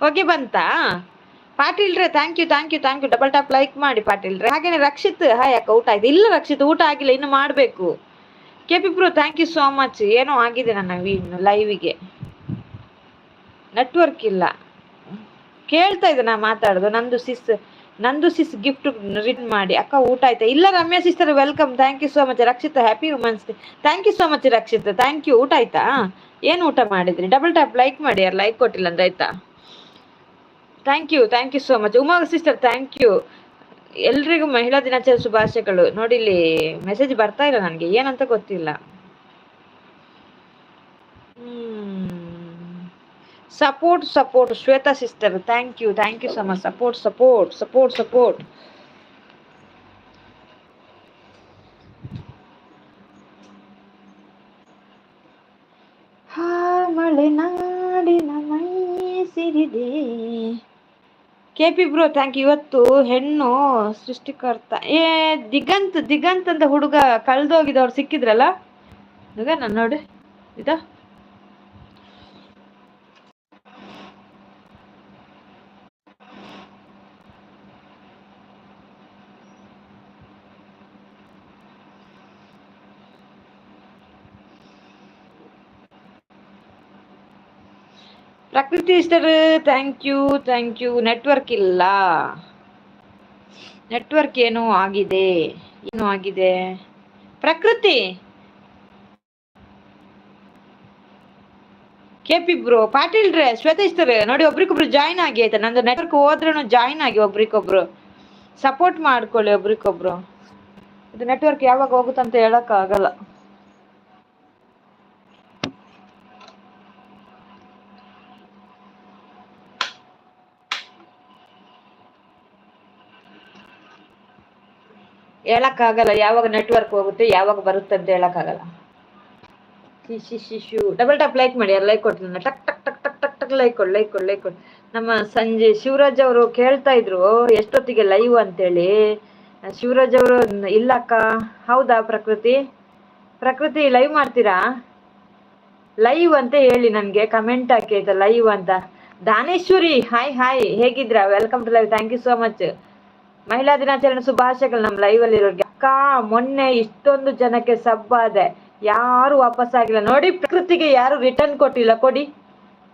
ಹೊಗೆ ಬಂತಾ? ಪಾಟೀಲ್ ರೇ thank you thank you thank you double tap like ಮಾಡಿ ಪಾಟೀಲ್ ರೇ ಹಾಗೇನೆ ರಕ್ಷಿತ್ ಹಾಯ್ ಯಾಕೆ ಊಟ ಆಯ್ತು. ಇಲ್ಲ ರಕ್ಷಿತ್, ಊಟ ಆಗಿಲ್ಲ, ಇನ್ನು ಮಾಡಬೇಕು. K P bro thank you so much ಏನೋ ಆಗಿದೆ ನನ್ನ ಲೈವಿಗೆ ನೆಟ್ವರ್ಕ್ ಇಲ್ಲ. ಕೇಳ್ತಾ ಇದ್ದೆ ನಾ ಮಾತಾಡೋದು. ನಂದು ಸಿಸ್ ನಂದು ಸಿಸ್ ಗಿಫ್ಟ್ ರಿಟರ್ನ್ ಮಾಡಿ. ಅಕ್ಕ ಊಟ ಆಯ್ತಾ? ಇಲ್ಲ Ramya sister welcome thank you so much Rakshitha happy women's day thank you so much Rakshitha. Thank you ಊಟ ಆಯ್ತಾ? ಏನು ಊಟ ಮಾಡಿದ್ರಿ? ಡಬಲ್ ಟ್ಯಾಪ್ ಲೈಕ್ ಮಾಡಿ ಯಾರು ಲೈಕ್ ಕೊಟ್ಟಿಲ್ಲ ಅಂದ್ರೆ ಆಯ್ತಾ? Thank you thank you so much Uma sister thank you ಎಲ್ರಿಗೂ ಮಹಿಳಾ ದಿನಾಚರಣೆ ಶುಭಾಶಯಗಳು. ನೋಡಿ ಇಲ್ಲಿ ಮೆಸೇಜ್ ಬರ್ತಾ ಇಲ್ಲ ನನಗೆ. ಏನಂತ ಗೊತ್ತಿಲ್ಲ. Support support Shwetha sister thank you thank you so much support support support support ಮಲೆನಾಡಿನ ಮೈ ಸಿರಿದೆ. K P bro thank you ಇವತ್ತು ಹೆಣ್ಣು ಸೃಷ್ಟಿಕರ್ತ. ಏ, ದಿಗಂತ್ ದಿಗಂತ್ ಅಂತ ಹುಡುಗ ಕಳ್ದೋಗಿದವ್ರು ಸಿಕ್ಕಿದ್ರಲ್ಲ? ಹುಡುಗ ನಾನು ನೋಡಿ. ಇದ? Prakruthi sister thank you thank you network ಇಲ್ಲ. ನೆಟ್ವರ್ಕ್ ಏನೋ ಆಗಿದೆ. ಏನು ಆಗಿದೆ. ಪ್ರಕೃತಿ. ಕೆ ಪಿ ಬ್ರೋ ಪಾಟೀಲ್ ರೇ ಶ್ವೇತಾ ಇಷ್ಟರೇ. ನೋಡಿ, ಒಬ್ರಿಗೊಬ್ರು ಜಾಯ್ನ್ ಆಗಿ ಆಯ್ತಾ. ನಂದು ನೆಟ್ವರ್ಕ್ ಹೋದ್ರೂ ಜಾಯ್ನ್ ಆಗಿ ಒಬ್ರಿಗೊಬ್ರು. ಸಪೋರ್ಟ್ ಮಾಡ್ಕೊಳ್ಳಿ ಒಬ್ರಿಗೊಬ್ರು. ಇದು ನೆಟ್ವರ್ಕ್ ಯಾವಾಗ ಹೋಗುತ್ತಂತ ಹೇಳಕ್ ಹೇಳಕ್ಕಾಗಲ್ಲ. ಯಾವಾಗ ನೆಟ್ವರ್ಕ್ ಹೋಗುತ್ತೆ, ಯಾವಾಗ ಬರುತ್ತೆ ಅಂತ ಹೇಳಕ್ಕಾಗಲ್ಲ. ಶಿ ಶಿಶು ಡಬಲ್ ಟಾಪ್ ಲೈಕ್ ಮಾಡಿ ಲೈಕ್ ಕೊಟ್ಟು ಟಕ್ ಟಕ್ ಟಕ್ ಟಕ್ ಟಕ್ ಟಕ್ ಲೈಕ್ ಕೊಡ್ ಲೈಕ್ ಕೊಡ್ ಲೈಕ್ ಕೊಡ್. ನಮ್ಮ ಸಂಜೆ ಶಿವರಾಜ್ ಅವರು ಕೇಳ್ತಾ ಇದ್ರು, ಎಷ್ಟೊತ್ತಿಗೆ ಲೈವ್ ಅಂತೇಳಿ? ಶಿವರಾಜ್ ಅವರು ಇಲ್ಲಕ್ಕ ಹೌದಾ ಪ್ರಕೃತಿ? ಪ್ರಕೃತಿ ಲೈವ್ ಮಾಡ್ತೀರಾ? ಲೈವ್ ಅಂತ ಹೇಳಿ ನನಗೆ ಕಮೆಂಟ್ ಹಾಕಿ ಆಯ್ತಾ ಲೈವ್ ಅಂತ. Daneshwari hi hi ಹೇಗಿದ್ರಾ welcome to live thank you so much ಮಹಿಳಾ ದಿನಾಚರಣೆ ಶುಭಾಶಯಗಳು ನಮ್ಮ ಲೈವ್ ಅಲ್ಲಿ ಇರೋರಿಗೆ. ಅಕ್ಕ, ಮೊನ್ನೆ ಇಷ್ಟೊಂದು ಜನಕ್ಕೆ ಸಬ್ಬಾದೆ ಯಾರು ವಾಪಸ್ ಆಗಿಲ್ಲ. ನೋಡಿ, ಪ್ರಕೃತಿಗೆ ಯಾರು ರಿಟರ್ನ್ ಕೊಟ್ಟಿಲ್ಲ. ಕೊಡಿ.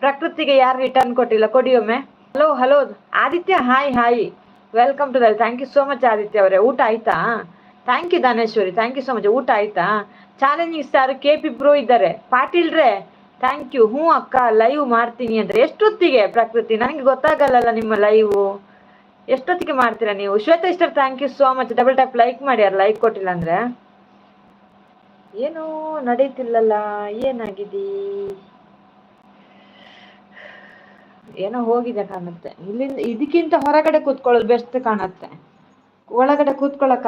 ಪ್ರಕೃತಿಗೆ ಯಾರು ರಿಟರ್ನ್ ಕೊಟ್ಟಿಲ್ಲ. ಕೊಡಿ ಒಮ್ಮೆ. Hello hello Aditya hi hi welcome to Dal thank you so much Aditya ಅವರೇ. ಊಟ ಆಯ್ತಾ? Thank you Daneshwari thank you so much ಊಟ ಆಯ್ತಾ? Challenging star K P bro ಇದ್ದಾರೆ. ಪಾಟೀಲ್ರೇ ಥ್ಯಾಂಕ್ ಯು ಹ್ಞೂ ಅಕ್ಕ ಲೈವ್ ಮಾಡ್ತೀನಿ ಅಂದ್ರೆ ಎಷ್ಟೊತ್ತಿಗೆ ಪ್ರಕೃತಿ? ನನಗೆ ಗೊತ್ತಾಗಲ್ಲಲ್ಲ ನಿಮ್ಮ ಲೈವ್ ಎಷ್ಟೊತ್ತಿಗೆ ಮಾಡ್ತೀರಾ ನೀವು? Shwetha sister thank you so much double tap like ಮಾಡಿ, ಯಾರು ಲೈಕ್ ಕೊಟ್ಟಿಲ್ಲ ಅಂದ್ರೆ? ಏನೂ ನಡೀತಿಲ್ಲಲ್ಲ, ಏನಾಗಿದೆ? ಏನೋ ಹೋಗಿದೆ ಕಾಣುತ್ತೆ. ಇಲ್ಲಿಂದ ಇದಕ್ಕಿಂತ ಹೊರಗಡೆ ಕೂತ್ಕೊಳ್ಳೋದು ಬೆಸ್ಟ್ ಕಾಣುತ್ತೆ. ಒಳಗಡೆ ಕೂತ್ಕೊಳ್ಳಕ್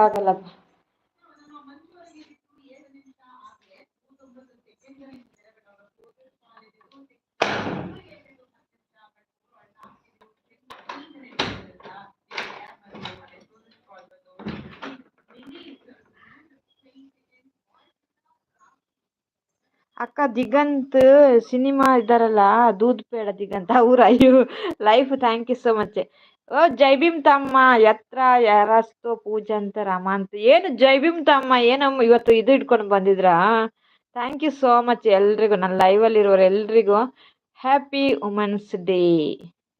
ಅಕ್ಕ ದಿಗಂತ್ ಸಿನಿಮಾ ಇದ್ದಾರಲ್ಲ, ದೂದ್ ಪೇಡ ದಿಗಂತ್, ಅವ್ರ ಅಯ್ಯೋ life thank you so much ಓ, ಜೈ ಭೀಮ್ ತಮ್ಮ ಎತ್ರ ಯಾರಸ್ತೋ ಪೂಜಂತ ರಾಮ ಅಂತ. ಏನು ಜೈ ಭೀಮ್ ತಮ್ಮ ಏನಮ್ಮ ಇವತ್ತು ಇದು ಇಟ್ಕೊಂಡು ಬಂದಿದ್ರ? ಥ್ಯಾಂಕ್ ಯು ಸೋ ಮಚ್ ಎಲ್ರಿಗೂ ನನ್ನ ಲೈವಲ್ಲಿ ಇರೋರು ಎಲ್ರಿಗೂ. ಹ್ಯಾಪಿ ವುಮೆನ್ಸ್ ಡೇ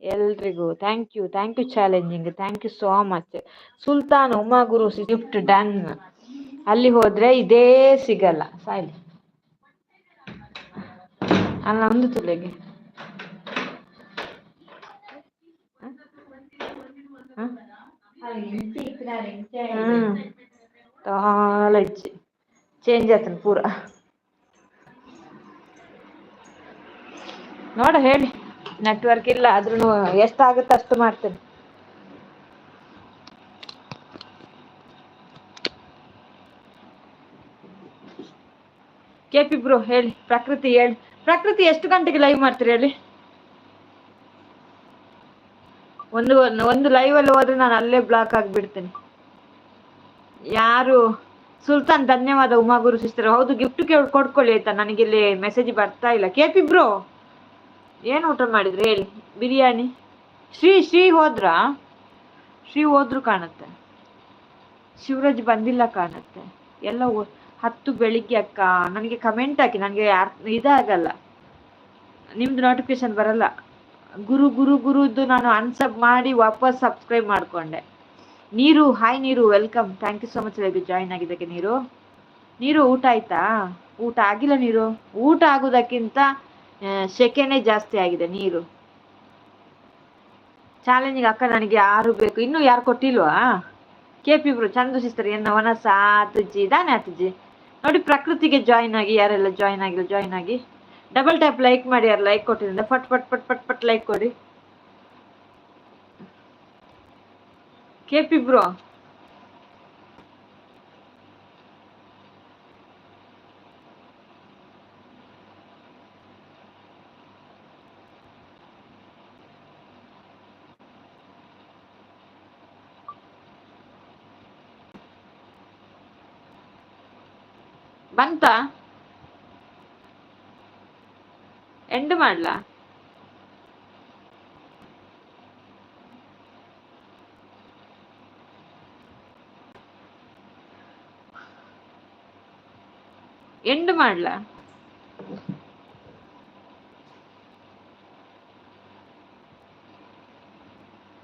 ಎಲ್ರಿಗೂ. Thank you thank you challenging thank you so much Sultan Uma Guru gift done ಅಲ್ಲಿ ಹೋದ್ರೆ ಇದೇ ಸಿಗಲ್ಲ, ಸಾಯ್ಲಿ. ಅಲ್ಲ, ಒಂದು ತುಲೆಗೆ ತಾಳ ಇಚ್ಚಿ ಚೇಂಜ್ ಆತನ್ ಪೂರ. ನೋಡ, ಹೇಳಿ. ನೆಟ್ವರ್ಕ್ ಇಲ್ಲ ಆದ್ರೂ ಎಷ್ಟಾಗುತ್ತೆ ಅಷ್ಟು ಮಾಡ್ತೇನೆ. ಕೆಪಿ ಬ್ರೋ ಹೇಳಿ. ಪ್ರಕೃತಿ ಹೇಳಿ. ಪ್ರಕೃತಿ ಎಷ್ಟು ಗಂಟೆಗೆ ಲೈವ್ ಮಾಡ್ತೀರಿ ಅಲ್ಲಿ? ಒಂದು ಒಂದು ಲೈವ್ ಅಲ್ಲಿ ಹೋದ್ರೆ ನಾನು ಅಲ್ಲೇ ಬ್ಲಾಕ್ ಆಗಿಬಿಡ್ತೇನೆ. ಯಾರು, ಸುಲ್ತಾನ್ ಧನ್ಯವಾದ ಉಮಾಗುರು ಸಿಸ್ಟರ್ ಹೌದು ಗಿಫ್ಟ್ ಕೊಡ್ಕೊಳ್ಳಿ ಆಯ್ತಾ? ನನಗೆ ಇಲ್ಲಿ ಮೆಸೇಜ್ ಬರ್ತಾ ಇಲ್ಲ. ಕೆ ಪಿ ಬ್ರೋ ಏನು ಊಟ ಮಾಡಿದ್ರಿ? ಹೇಳಿ, ಬಿರಿಯಾನಿ. ಶ್ರೀ ಶ್ರೀ ಹೋದ್ರಾ? ಶ್ರೀ ಹೋದ್ರು ಕಾಣುತ್ತೆ. ಶಿವರಾಜ್ ಬಂದಿಲ್ಲ ಕಾಣುತ್ತೆ. ಎಲ್ಲ ಹತ್ತು ಬೆಳಿಗ್ಗೆ ಅಕ್ಕ, ನನಗೆ ಕಮೆಂಟ್ ಹಾಕಿ, ನನಗೆ ಇದಾಗಲ್ಲ. ನಿಮ್ದು ನೋಟಿಫಿಕೇಶನ್ ಬರಲ್ಲ. ಗುರು ಗುರು, ಗುರುದು ನಾನು ಅನ್ಸಬ್ ಮಾಡಿ ವಾಪಸ್ ಸಬ್ಸ್ಕ್ರೈಬ್ ಮಾಡಿಕೊಂಡೆ. Neeru hi Neeru welcome thank you so much join ಆಗಿದ್ದಕ್ಕೆ ನೀರು. ನೀರು, ಊಟ ಆಯ್ತಾ? ಊಟ ಆಗಿಲ್ಲ ನೀರು. ಊಟ ಆಗೋದಕ್ಕಿಂತ ಸೆಕೆನೇ ಜಾಸ್ತಿ ಆಗಿದೆ ನೀರು. ಚಾಲೆಂಜಿಗೆ ಅಕ್ಕ ನನಗೆ ಯಾರು ಬೇಕು. ಇನ್ನೂ ಯಾರು ಕೊಟ್ಟಿಲ್ವಾ? ಕೆ ಪಿ ಚಂದು ಚಂದ ಸಿಸ್ತಾರೆ ಏನು ವನಸ ಆತಜ್ಜಿ ಇದಾನೆ ಆತಜ್ಜಿ ನೋಡಿ, ಪ್ರಕೃತಿಗೆ ಜಾಯಿನ್ ಆಗಿ, ಯಾರೆಲ್ಲ ಜಾಯಿನ್ ಆಗಿಲ್ಲ ಜಾಯಿನ್ ಆಗಿ. ಡಬಲ್ ಟ್ಯಾಪ್ ಲೈಕ್ ಮಾಡಿ, ಯಾರು ಲೈಕ್ ಕೊಟ್ಟಿದ್ರಿಂದ ಫಟ್ ಫಟ್ ಫಟ್ ಫಟ್ ಫಟ್ ಲೈಕ್ ಕೊಡಿ. ಕೆ ಪಿ ಬ್ರೋ ಬಂತ? ಎಂಡ್ ಮಾಡ್ಲಾ? ಎಂಡ್ ಮಾಡ್ಲಾ?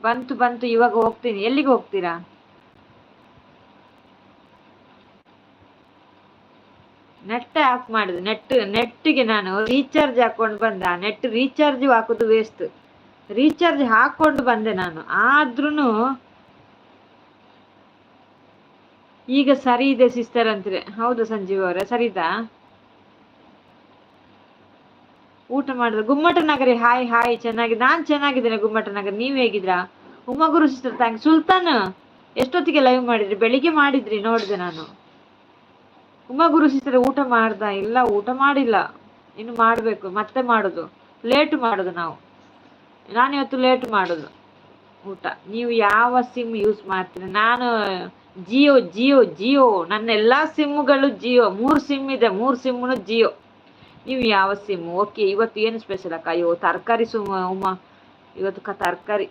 ಬಂತು ಬಂತು ಇವಾಗ ಹೋಗ್ತೀನಿ. ಎಲ್ಲಿಗೆ ಹೋಗ್ತೀರಾ ನೆಟ್ ಆಫ್ ಮಾಡುದು. ನೆಟ್ ನೆಟ್ಟಿಗೆ ನಾನು ರೀಚಾರ್ಜ್ ಹಾಕೊಂಡು ಬಂದ. ನೆಟ್ ರೀಚಾರ್ಜ್ ಹಾಕುದು ವೇಸ್ಟ್ ರೀಚಾರ್ಜ್ ಹಾಕೊಂಡು ಬಂದೆ ನಾನು. ಆದ್ರೂ ಈಗ ಸರಿ ಇದೆ ಸಿಸ್ಟರ್ ಅಂತೀರಿ ಹೌದು ಸಂಜೀವ್ ಅವರೇ ಸರಿದಾ ಊಟ ಮಾಡಿದ್ರೆ ಗುಮ್ಮಟ ನಗರಿ ಹಾಯ್ ಹಾಯ್ ಚೆನ್ನಾಗಿ, ನಾನ್ ಚೆನ್ನಾಗಿದ್ದೇನೆ ಗುಮ್ಮಟ ನಗರಿ. ನೀವ್ ಹೇಗಿದ್ರಾ ಉಮ್ಮಗುರು ಸಿಸ್ಟರ್ ಥ್ಯಾಂಕ್ ಸುಲ್ತಾನ್, ಎಷ್ಟೊತ್ತಿಗೆ ಲೈವ್ ಮಾಡಿದ್ರಿ? ಬೆಳಿಗ್ಗೆ ಮಾಡಿದ್ರಿ, ನೋಡಿದೆ ನಾನು. ಉಮಾ ಗುರು ಊಟ ಮಾಡ್ದ, ಇಲ್ಲ, ಊಟ ಮಾಡಿಲ್ಲ. ಇನ್ನು ಮಾಡಬೇಕು, ಮತ್ತೆ ಮಾಡೋದು. ಲೇಟ್ ಮಾಡೋದು ನಾವು. ನಾನಿವತ್ತು ಲೇಟ್ ಮಾಡೋದು ಊಟ. ನೀವು ಯಾವ ಸಿಮ್ ಯೂಸ್ ಮಾಡ್ತೀರಿ? ನಾನು ಜಿಯೋ ಜಿಯೋ ಜಿಯೋ. ನನ್ನ ಎಲ್ಲ ಸಿಮ್ಗಳು ಜಿಯೋ. ಮೂರು ಸಿಮ್ ಇದೆ. ಮೂರು ಸಿಮ್ನು ಜಿಯೋ. ನೀವು ಯಾವ ಸಿಮ್ ಓಕೆ ಇವತ್ತು ಏನು ಸ್ಪೆಷಲ್ ಅಕ್ಕ? ಅಯ್ಯೋ, ತರಕಾರಿ ಸುಮ ಉಮಾ. ಇವತ್ತು ಕ, ತರಕಾರಿ.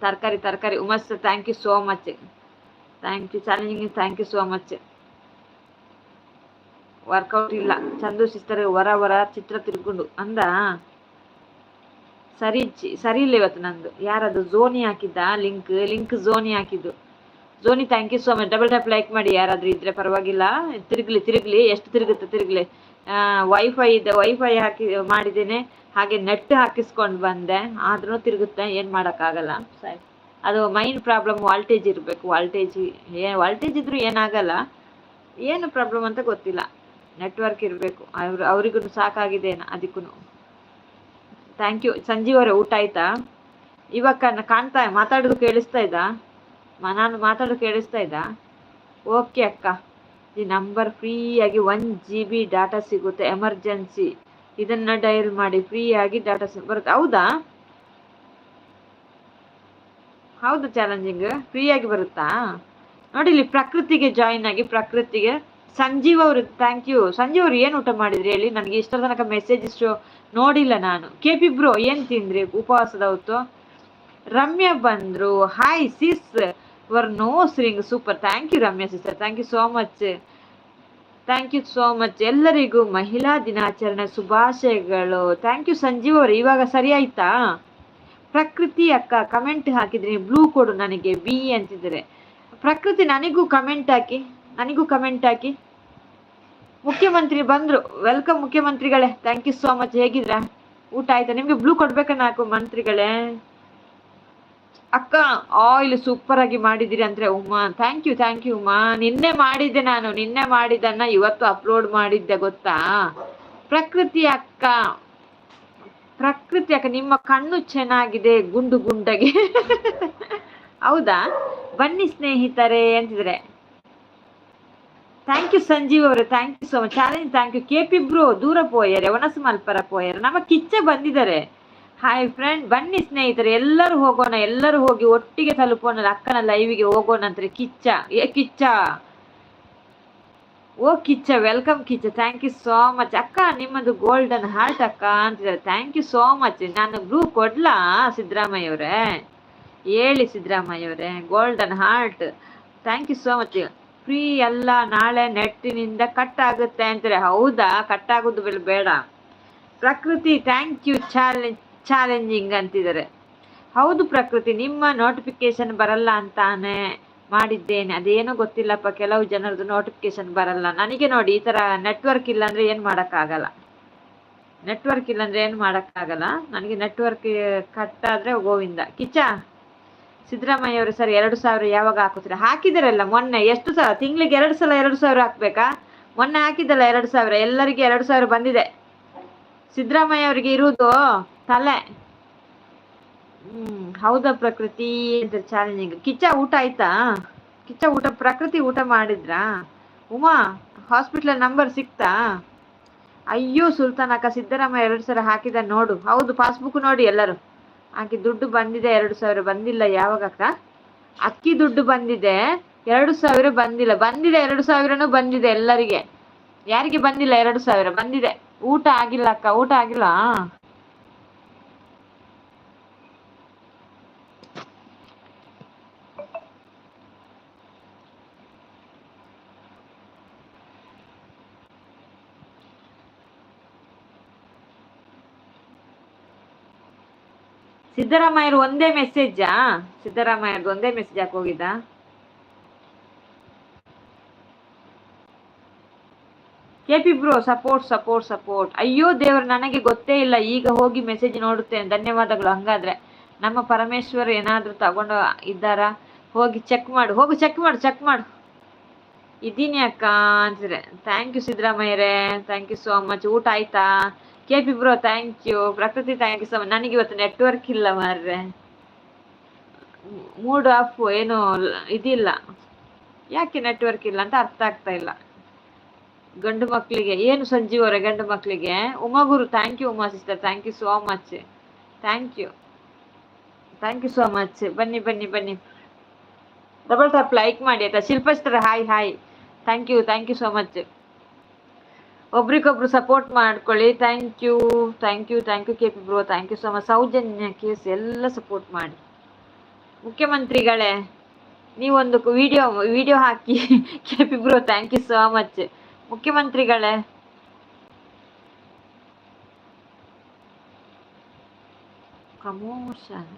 ತರಕಾರಿ ತರಕಾರಿ. Sir thank you so much thank you challenging thank you so much workout ಇಲ್ಲ. ಚಂದು ಸಿಸ್ಟರ್ ವರ ವರ ಚಿತ್ರ ತಿರ್ಕೊಂಡು ಅಂದ ಸರಿ ಸರಿ ಇಲ್ಲ ಇವತ್ತು ನಂದು. ಯಾರದು? ಝೋನಿ ಹಾಕಿದ್ದ? ಲಿಂಕ್ ಲಿಂಕ್ ಝೋನಿ ಹಾಕಿದ್ದು. Zoni thank you so much double tap like ಮಾಡಿ ಯಾರಾದ್ರೂ ಇದ್ರೆ ಪರವಾಗಿಲ್ಲ. ತಿರುಗ್ಲಿ ತಿರುಗ್ಲಿ ಎಷ್ಟು ತಿರುಗುತ್ತೆ ತಿರುಗ್ಲಿ. ವೈಫೈ ಇದೆ ವೈಫೈ ಹಾಕಿ ಮಾಡಿದ್ದೇನೆ. ಹಾಗೆ ನೆಟ್ ಹಾಕಿಸ್ಕೊಂಡು ಬಂದೆ. ಆದ್ರೂ ತಿರುಗುತ್ತೆ ಏನು ಮಾಡೋಕ್ಕಾಗಲ್ಲ. ಸರಿ. ಅದು ಮೈನ್ ಪ್ರಾಬ್ಲಮ್ ವಾಲ್ಟೇಜ್ ಇರಬೇಕು. ವಾಲ್ಟೇಜ್ ಏ ವಾಲ್ಟೇಜ್ ಇದ್ರೂ ಏನಾಗಲ್ಲ. ಏನು ಪ್ರಾಬ್ಲಮ್ ಅಂತ ಗೊತ್ತಿಲ್ಲ. ನೆಟ್ವರ್ಕ್ ಇರಬೇಕು. ಅವ್ರು, ಅವರಿಗೂ ಸಾಕಾಗಿದೆ ಅದಕ್ಕೂ. ಥ್ಯಾಂಕ್ ಯು ಸಂಜೀವ್ ಅವರೇ, ಊಟ ಆಯ್ತಾ? ಇವಾಗ ಕಾಣ್ತಾ, ಮಾತಾಡೋದು ಕೇಳಿಸ್ತಾ ಇದ್ದಾ? ನಾನು ಮಾತಾಡೋದು ಕೇಳಿಸ್ತಾ ಇದ್ದ? ಓಕೆ ಅಕ್ಕ. ಈ ನಂಬರ್ ಫ್ರೀಯಾಗಿ ಒನ್ ಜಿ ಬಿ ಡಾಟಾ ಸಿಗುತ್ತೆ ಎಮರ್ಜೆನ್ಸಿ ಇದನ್ನ ಡಯಲ್ ಮಾಡಿ, ಫ್ರೀಯಾಗಿ ಡಾಟಾ ಬರುತ್ತೆ. ಹೌದಾ? ಹೌದು ಚಾಲೆಂಜಿಂಗ್ ಫ್ರೀಯಾಗಿ ಬರುತ್ತಾ? ನೋಡಿ ಇಲ್ಲಿ ಪ್ರಕೃತಿಗೆ ಜಾಯಿನ್ ಆಗಿ, ಪ್ರಕೃತಿಗೆ ಸಂಜೀವ್ ಅವರು ಥ್ಯಾಂಕ್ ಯು ಸಂಜೀವ್ ಅವ್ರು ಏನು ಊಟ ಮಾಡಿದ್ರಿ ಹೇಳಿ? ನನಗೆ ಇಷ್ಟರ ತನಕ ಮೆಸೇಜಸ್ ನೋಡಿಲ್ಲ ನಾನು. ಕೆ ಪಿ ಬ್ರೋ ಏನು ತಿಂದ್ರಿ ಉಪವಾಸದ ಹೊತ್ತು? ರಮ್ಯಾ ಬಂದ್ರು. ಹಾಯ್ ಸಿಸ್ ವರ್ ನೋ string super thank you Ramya sister thank you so much thank you so much ಎಲ್ಲರಿಗೂ ಮಹಿಳಾ ದಿನಾಚರಣೆ ಶುಭಾಶಯಗಳು. ಥ್ಯಾಂಕ್ ಯು ಸಂಜೀವ್ ಅವರು. ಇವಾಗ ಸರಿ ಆಯ್ತಾ? ಪ್ರಕೃತಿ ಅಕ್ಕ ಕಮೆಂಟ್ ಹಾಕಿದ್ರಿ. ಬ್ಲೂ ಕೊಡು ನನಗೆ ಬಿ ಅಂತಿದ್ದಾರೆ. ಪ್ರಕೃತಿ, ನನಗೂ ಕಮೆಂಟ್ ಹಾಕಿ. ನನಗೂ ಕಮೆಂಟ್ ಹಾಕಿ. ಮುಖ್ಯಮಂತ್ರಿ ಬಂದ್ರು. ವೆಲ್ಕಮ್ ಮುಖ್ಯಮಂತ್ರಿಗಳೇ. ಥ್ಯಾಂಕ್ ಯು ಸೋ ಮಚ್ ಹೇಗಿದ್ರಾ ಊಟ ಆಯ್ತಾ? ನಿಮ್ಗೆ ಬ್ಲೂ ಕೊಡ್ಬೇಕಾ ನಾಲ್ಕು ಮಂತ್ರಿಗಳೇ? ಅಕ್ಕ ಆಯಿಲ್ ಸೂಪರ್ ಆಗಿ ಮಾಡಿದಿರಿ ಅಂದ್ರೆ Uma. Thank you thank you Uma. ನಿನ್ನೆ ಮಾಡಿದ್ದೆ ನಾನು. ನಿನ್ನೆ ಮಾಡಿದ್ದನ್ನ ಇವತ್ತು ಅಪ್ಲೋಡ್ ಮಾಡಿದ್ದೆ, ಗೊತ್ತಾ? ಪ್ರಕೃತಿ ಅಕ್ಕ. ಪ್ರಕೃತಿ ಅಕ್ಕ, ನಿಮ್ಮ ಕಣ್ಣು ಚೆನ್ನಾಗಿದೆ, ಗುಂಡು ಗುಂಡಗೆ. ಹೌದಾ? ಬನ್ನಿ ಸ್ನೇಹಿತರೆ ಅಂತಿದ್ರೆ ಥ್ಯಾಂಕ್ ಯು ಸಂಜೀವ್ ಅವರೇ. Thank you so much challenge thank you K P bro ದೂರ ಪೋಯರೆ ವನಸ ಮಲ್ಪರ ಪೋಯರೆ. ನಮ್ಮ ಕಿಚ್ಚ ಬಂದಿದ್ದಾರೆ. ಹಾಯ್ ಫ್ರೆಂಡ್ ಬನ್ನಿ ಸ್ನೇಹಿತರೆ, ಎಲ್ಲರೂ ಹೋಗೋಣ, ಎಲ್ಲರೂ ಹೋಗಿ ಒಟ್ಟಿಗೆ ತಲುಪೋಣ ಅಕ್ಕನ ಲೈವಿಗೆ ಹೋಗೋಣ ಅಂತಾರೆ ಕಿಚ್ಚ, ಏ ಕಿಚ್ಚ. ಓ Kichcha welcome Kichcha. Thank you so much ಅಕ್ಕ, ನಿಮ್ಮದು ಗೋಲ್ಡನ್ ಹಾರ್ಟ್ ಅಕ್ಕ ಅಂತಿದ್ದಾರೆ ಥ್ಯಾಂಕ್ ಯು ಸೋ ಮಚ್ ನಾನು ಬ್ಲೂ ಕೊಡ್ಲಾ, ಸಿದ್ದರಾಮಯ್ಯ ಅವರೇ? ಹೇಳಿ ಸಿದ್ದರಾಮಯ್ಯ ಅವರೇ golden heart thank you so much free ಎಲ್ಲ ನಾಳೆ ನೆಟ್ಟಿನಿಂದ ಕಟ್ ಆಗುತ್ತೆ ಅಂತಾರೆ. ಹೌದಾ? ಕಟ್ ಆಗೋದು ಬೇಡ. ಪ್ರಕೃತಿ ಥ್ಯಾಂಕ್ ಯು ಚಾಲೆಂಜ್ ಚಾಲೆಂಜಿಂಗ್ ಅಂತಿದ್ದಾರೆ. ಹೌದು ಪ್ರಕೃತಿ, ನಿಮ್ಮ ನೋಟಿಫಿಕೇಶನ್ ಬರಲ್ಲ ಅಂತಾನೆ ಮಾಡಿದ್ದೇನೆ. ಅದೇನೋ ಗೊತ್ತಿಲ್ಲಪ್ಪ, ಕೆಲವು ಜನರದ್ದು ನೋಟಿಫಿಕೇಶನ್ ಬರಲ್ಲ. ನನಗೆ ನೋಡಿ, ಈ ಥರ ನೆಟ್ವರ್ಕ್ ಇಲ್ಲ ಅಂದರೆ ಏನು ಮಾಡೋಕ್ಕಾಗಲ್ಲ. ನೆಟ್ವರ್ಕ್ ಇಲ್ಲ ಅಂದರೆ ಏನು ಮಾಡೋಕ್ಕಾಗಲ್ಲ? ನನಗೆ ನೆಟ್ವರ್ಕ್ ಕಟ್ ಆದರೆ ಗೋವಿಂದ. ಕಿಚ್ಚ? ಸಿದ್ದರಾಮಯ್ಯ ಅವರು ಸರ್ ಎರಡು ಸಾವಿರ ಯಾವಾಗ ಹಾಕುತ್ತೀರಾ? ಹಾಕಿದಾರಲ್ಲ ಮೊನ್ನೆ, ಎಷ್ಟು ಸಲ? ತಿಂಗಳಿಗೆ ಎರಡು ಸಲ ಎರಡು ಸಾವಿರ ಹಾಕ್ಬೇಕಾ? ಮೊನ್ನೆ ಹಾಕಿದ್ದಲ್ಲ ಎರಡು ಸಾವಿರ, ಎಲ್ಲರಿಗೆ ಎರಡು ಸಾವಿರ ಬಂದಿದೆ. ಸಿದ್ದರಾಮಯ್ಯ ಅವರಿಗೆ ಇರುವುದು ತಲೆ. ಹ್ಮ್, ಹೌದಾ ಪ್ರಕೃತಿ ಅಂತ ಚಾಲೆಂಜಿಂಗ್ ಕಿಚ್ಚ ಊಟ ಆಯ್ತಾ? ಕಿಚ್ಚ ಊಟ, ಪ್ರಕೃತಿ ಊಟ ಮಾಡಿದ್ರಾ? ಉಮಾ ಹಾಸ್ಪಿಟ್ಲ್ ನಂಬರ್ ಸಿಕ್ತಾ? ಅಯ್ಯೋ ಸುಲ್ತಾನ್ ಅಕ್ಕ ಸಿದ್ದರಾಮಯ್ಯ ಎರಡು ಸಲ ಹಾಕಿದ ನೋಡು. ಹೌದು ಪಾಸ್ಬುಕ್ ನೋಡಿ ಎಲ್ಲರೂ. ಆಕೆ ದುಡ್ಡು ಬಂದಿದೆ ಎರಡು ಸಾವಿರ, ಬಂದಿಲ್ಲ ಯಾವಾಗ ಅಕ್ಕ? ಅಕ್ಕಿ ದುಡ್ಡು ಬಂದಿದೆ, ಎರಡು ಸಾವಿರ ಬಂದಿಲ್ಲ. ಬಂದಿದೆ, ಎರಡು ಸಾವಿರನೂ ಬಂದಿದೆ ಎಲ್ಲರಿಗೆ. ಯಾರಿಗೆ ಬಂದಿಲ್ಲ ಎರಡು ಸಾವಿರ? ಬಂದಿದೆ. ಊಟ ಆಗಿಲ್ಲ ಅಕ್ಕ, ಊಟ ಆಗಿಲ್ಲ. ಸಿದ್ದರಾಮಯ್ಯರು ಒಂದೇ ಮೆಸೇಜಾ ಸಿದ್ದರಾಮಯ್ಯರ್ದು ಒಂದೇ ಮೆಸೇಜ್ ಯಾಕೆ ಹೋಗಿದ್ದ? KP bro support support support ಅಯ್ಯೋ ದೇವ್ರು, ನನಗೆ ಗೊತ್ತೇ ಇಲ್ಲ. ಈಗ ಹೋಗಿ ಮೆಸೇಜ್ ನೋಡುತ್ತೇನೆ. ಧನ್ಯವಾದಗಳು. ಹಂಗಾದ್ರೆ ನಮ್ಮ ಪರಮೇಶ್ವರ್ ಏನಾದ್ರೂ ತಗೊಂಡು ಇದ್ದಾರಾ? ಹೋಗಿ ಚೆಕ್ ಮಾಡು. ಹೋಗಿ ಚೆಕ್ ಮಾಡು ಚೆಕ್ ಮಾಡು. ಇದ್ದೀನಿ ಅಕ್ಕ ಅಂತಿದ್ರೆ ಥ್ಯಾಂಕ್ ಯು ಸಿದ್ದರಾಮಯ್ಯರೇ. ಥ್ಯಾಂಕ್ ಯು ಸೋ ಮಚ್ ಊಟ ಆಯ್ತಾ? K P bro thank you Prakruthi thank you so ನನಗೆ ಇವತ್ತು ನೆಟ್ವರ್ಕ್ ಇಲ್ಲ ಮಾರ್ರೆ. ಮೂಡ್ ಆಫ್ ಏನು ಇದಿಲ್ಲ. ಯಾಕೆ ನೆಟ್ವರ್ಕ್ ಇಲ್ಲ ಅಂತ ಅರ್ಥ ಆಗ್ತಾ ಇಲ್ಲ. ಗಂಡು ಮಕ್ಕಳಿಗೆ ಏನು ಸಂಜೀವರೆ ಗಂಡು ಮಕ್ಕಳಿಗೆ Umaguru thank you Uma sister thank you so much thank you thank you so much ಬನ್ನಿ ಬನ್ನಿ ಬನ್ನಿ. ಡಬಲ್ ಟ್ಯಾಪ್ ಲೈಕ್ ಮಾಡಿ ಆಯ್ತಾ? ಶಿಲ್ಪಸ್ಟರ್ hi hi thank you thank you so much ಒಬ್ರಿಗೊಬ್ರು ಸಪೋರ್ಟ್ ಮಾಡ್ಕೊಳ್ಳಿ. Thank you thank you thank you K P bro thank you so much Soujanya case ಎಲ್ಲ support ಮಾಡಿ. ಮುಖ್ಯಮಂತ್ರಿಗಳೇ, ನೀವೊಂದು video video hockey. K P bro thank you so much ಮುಖ್ಯಮಂತ್ರಿಗಳೇ promotion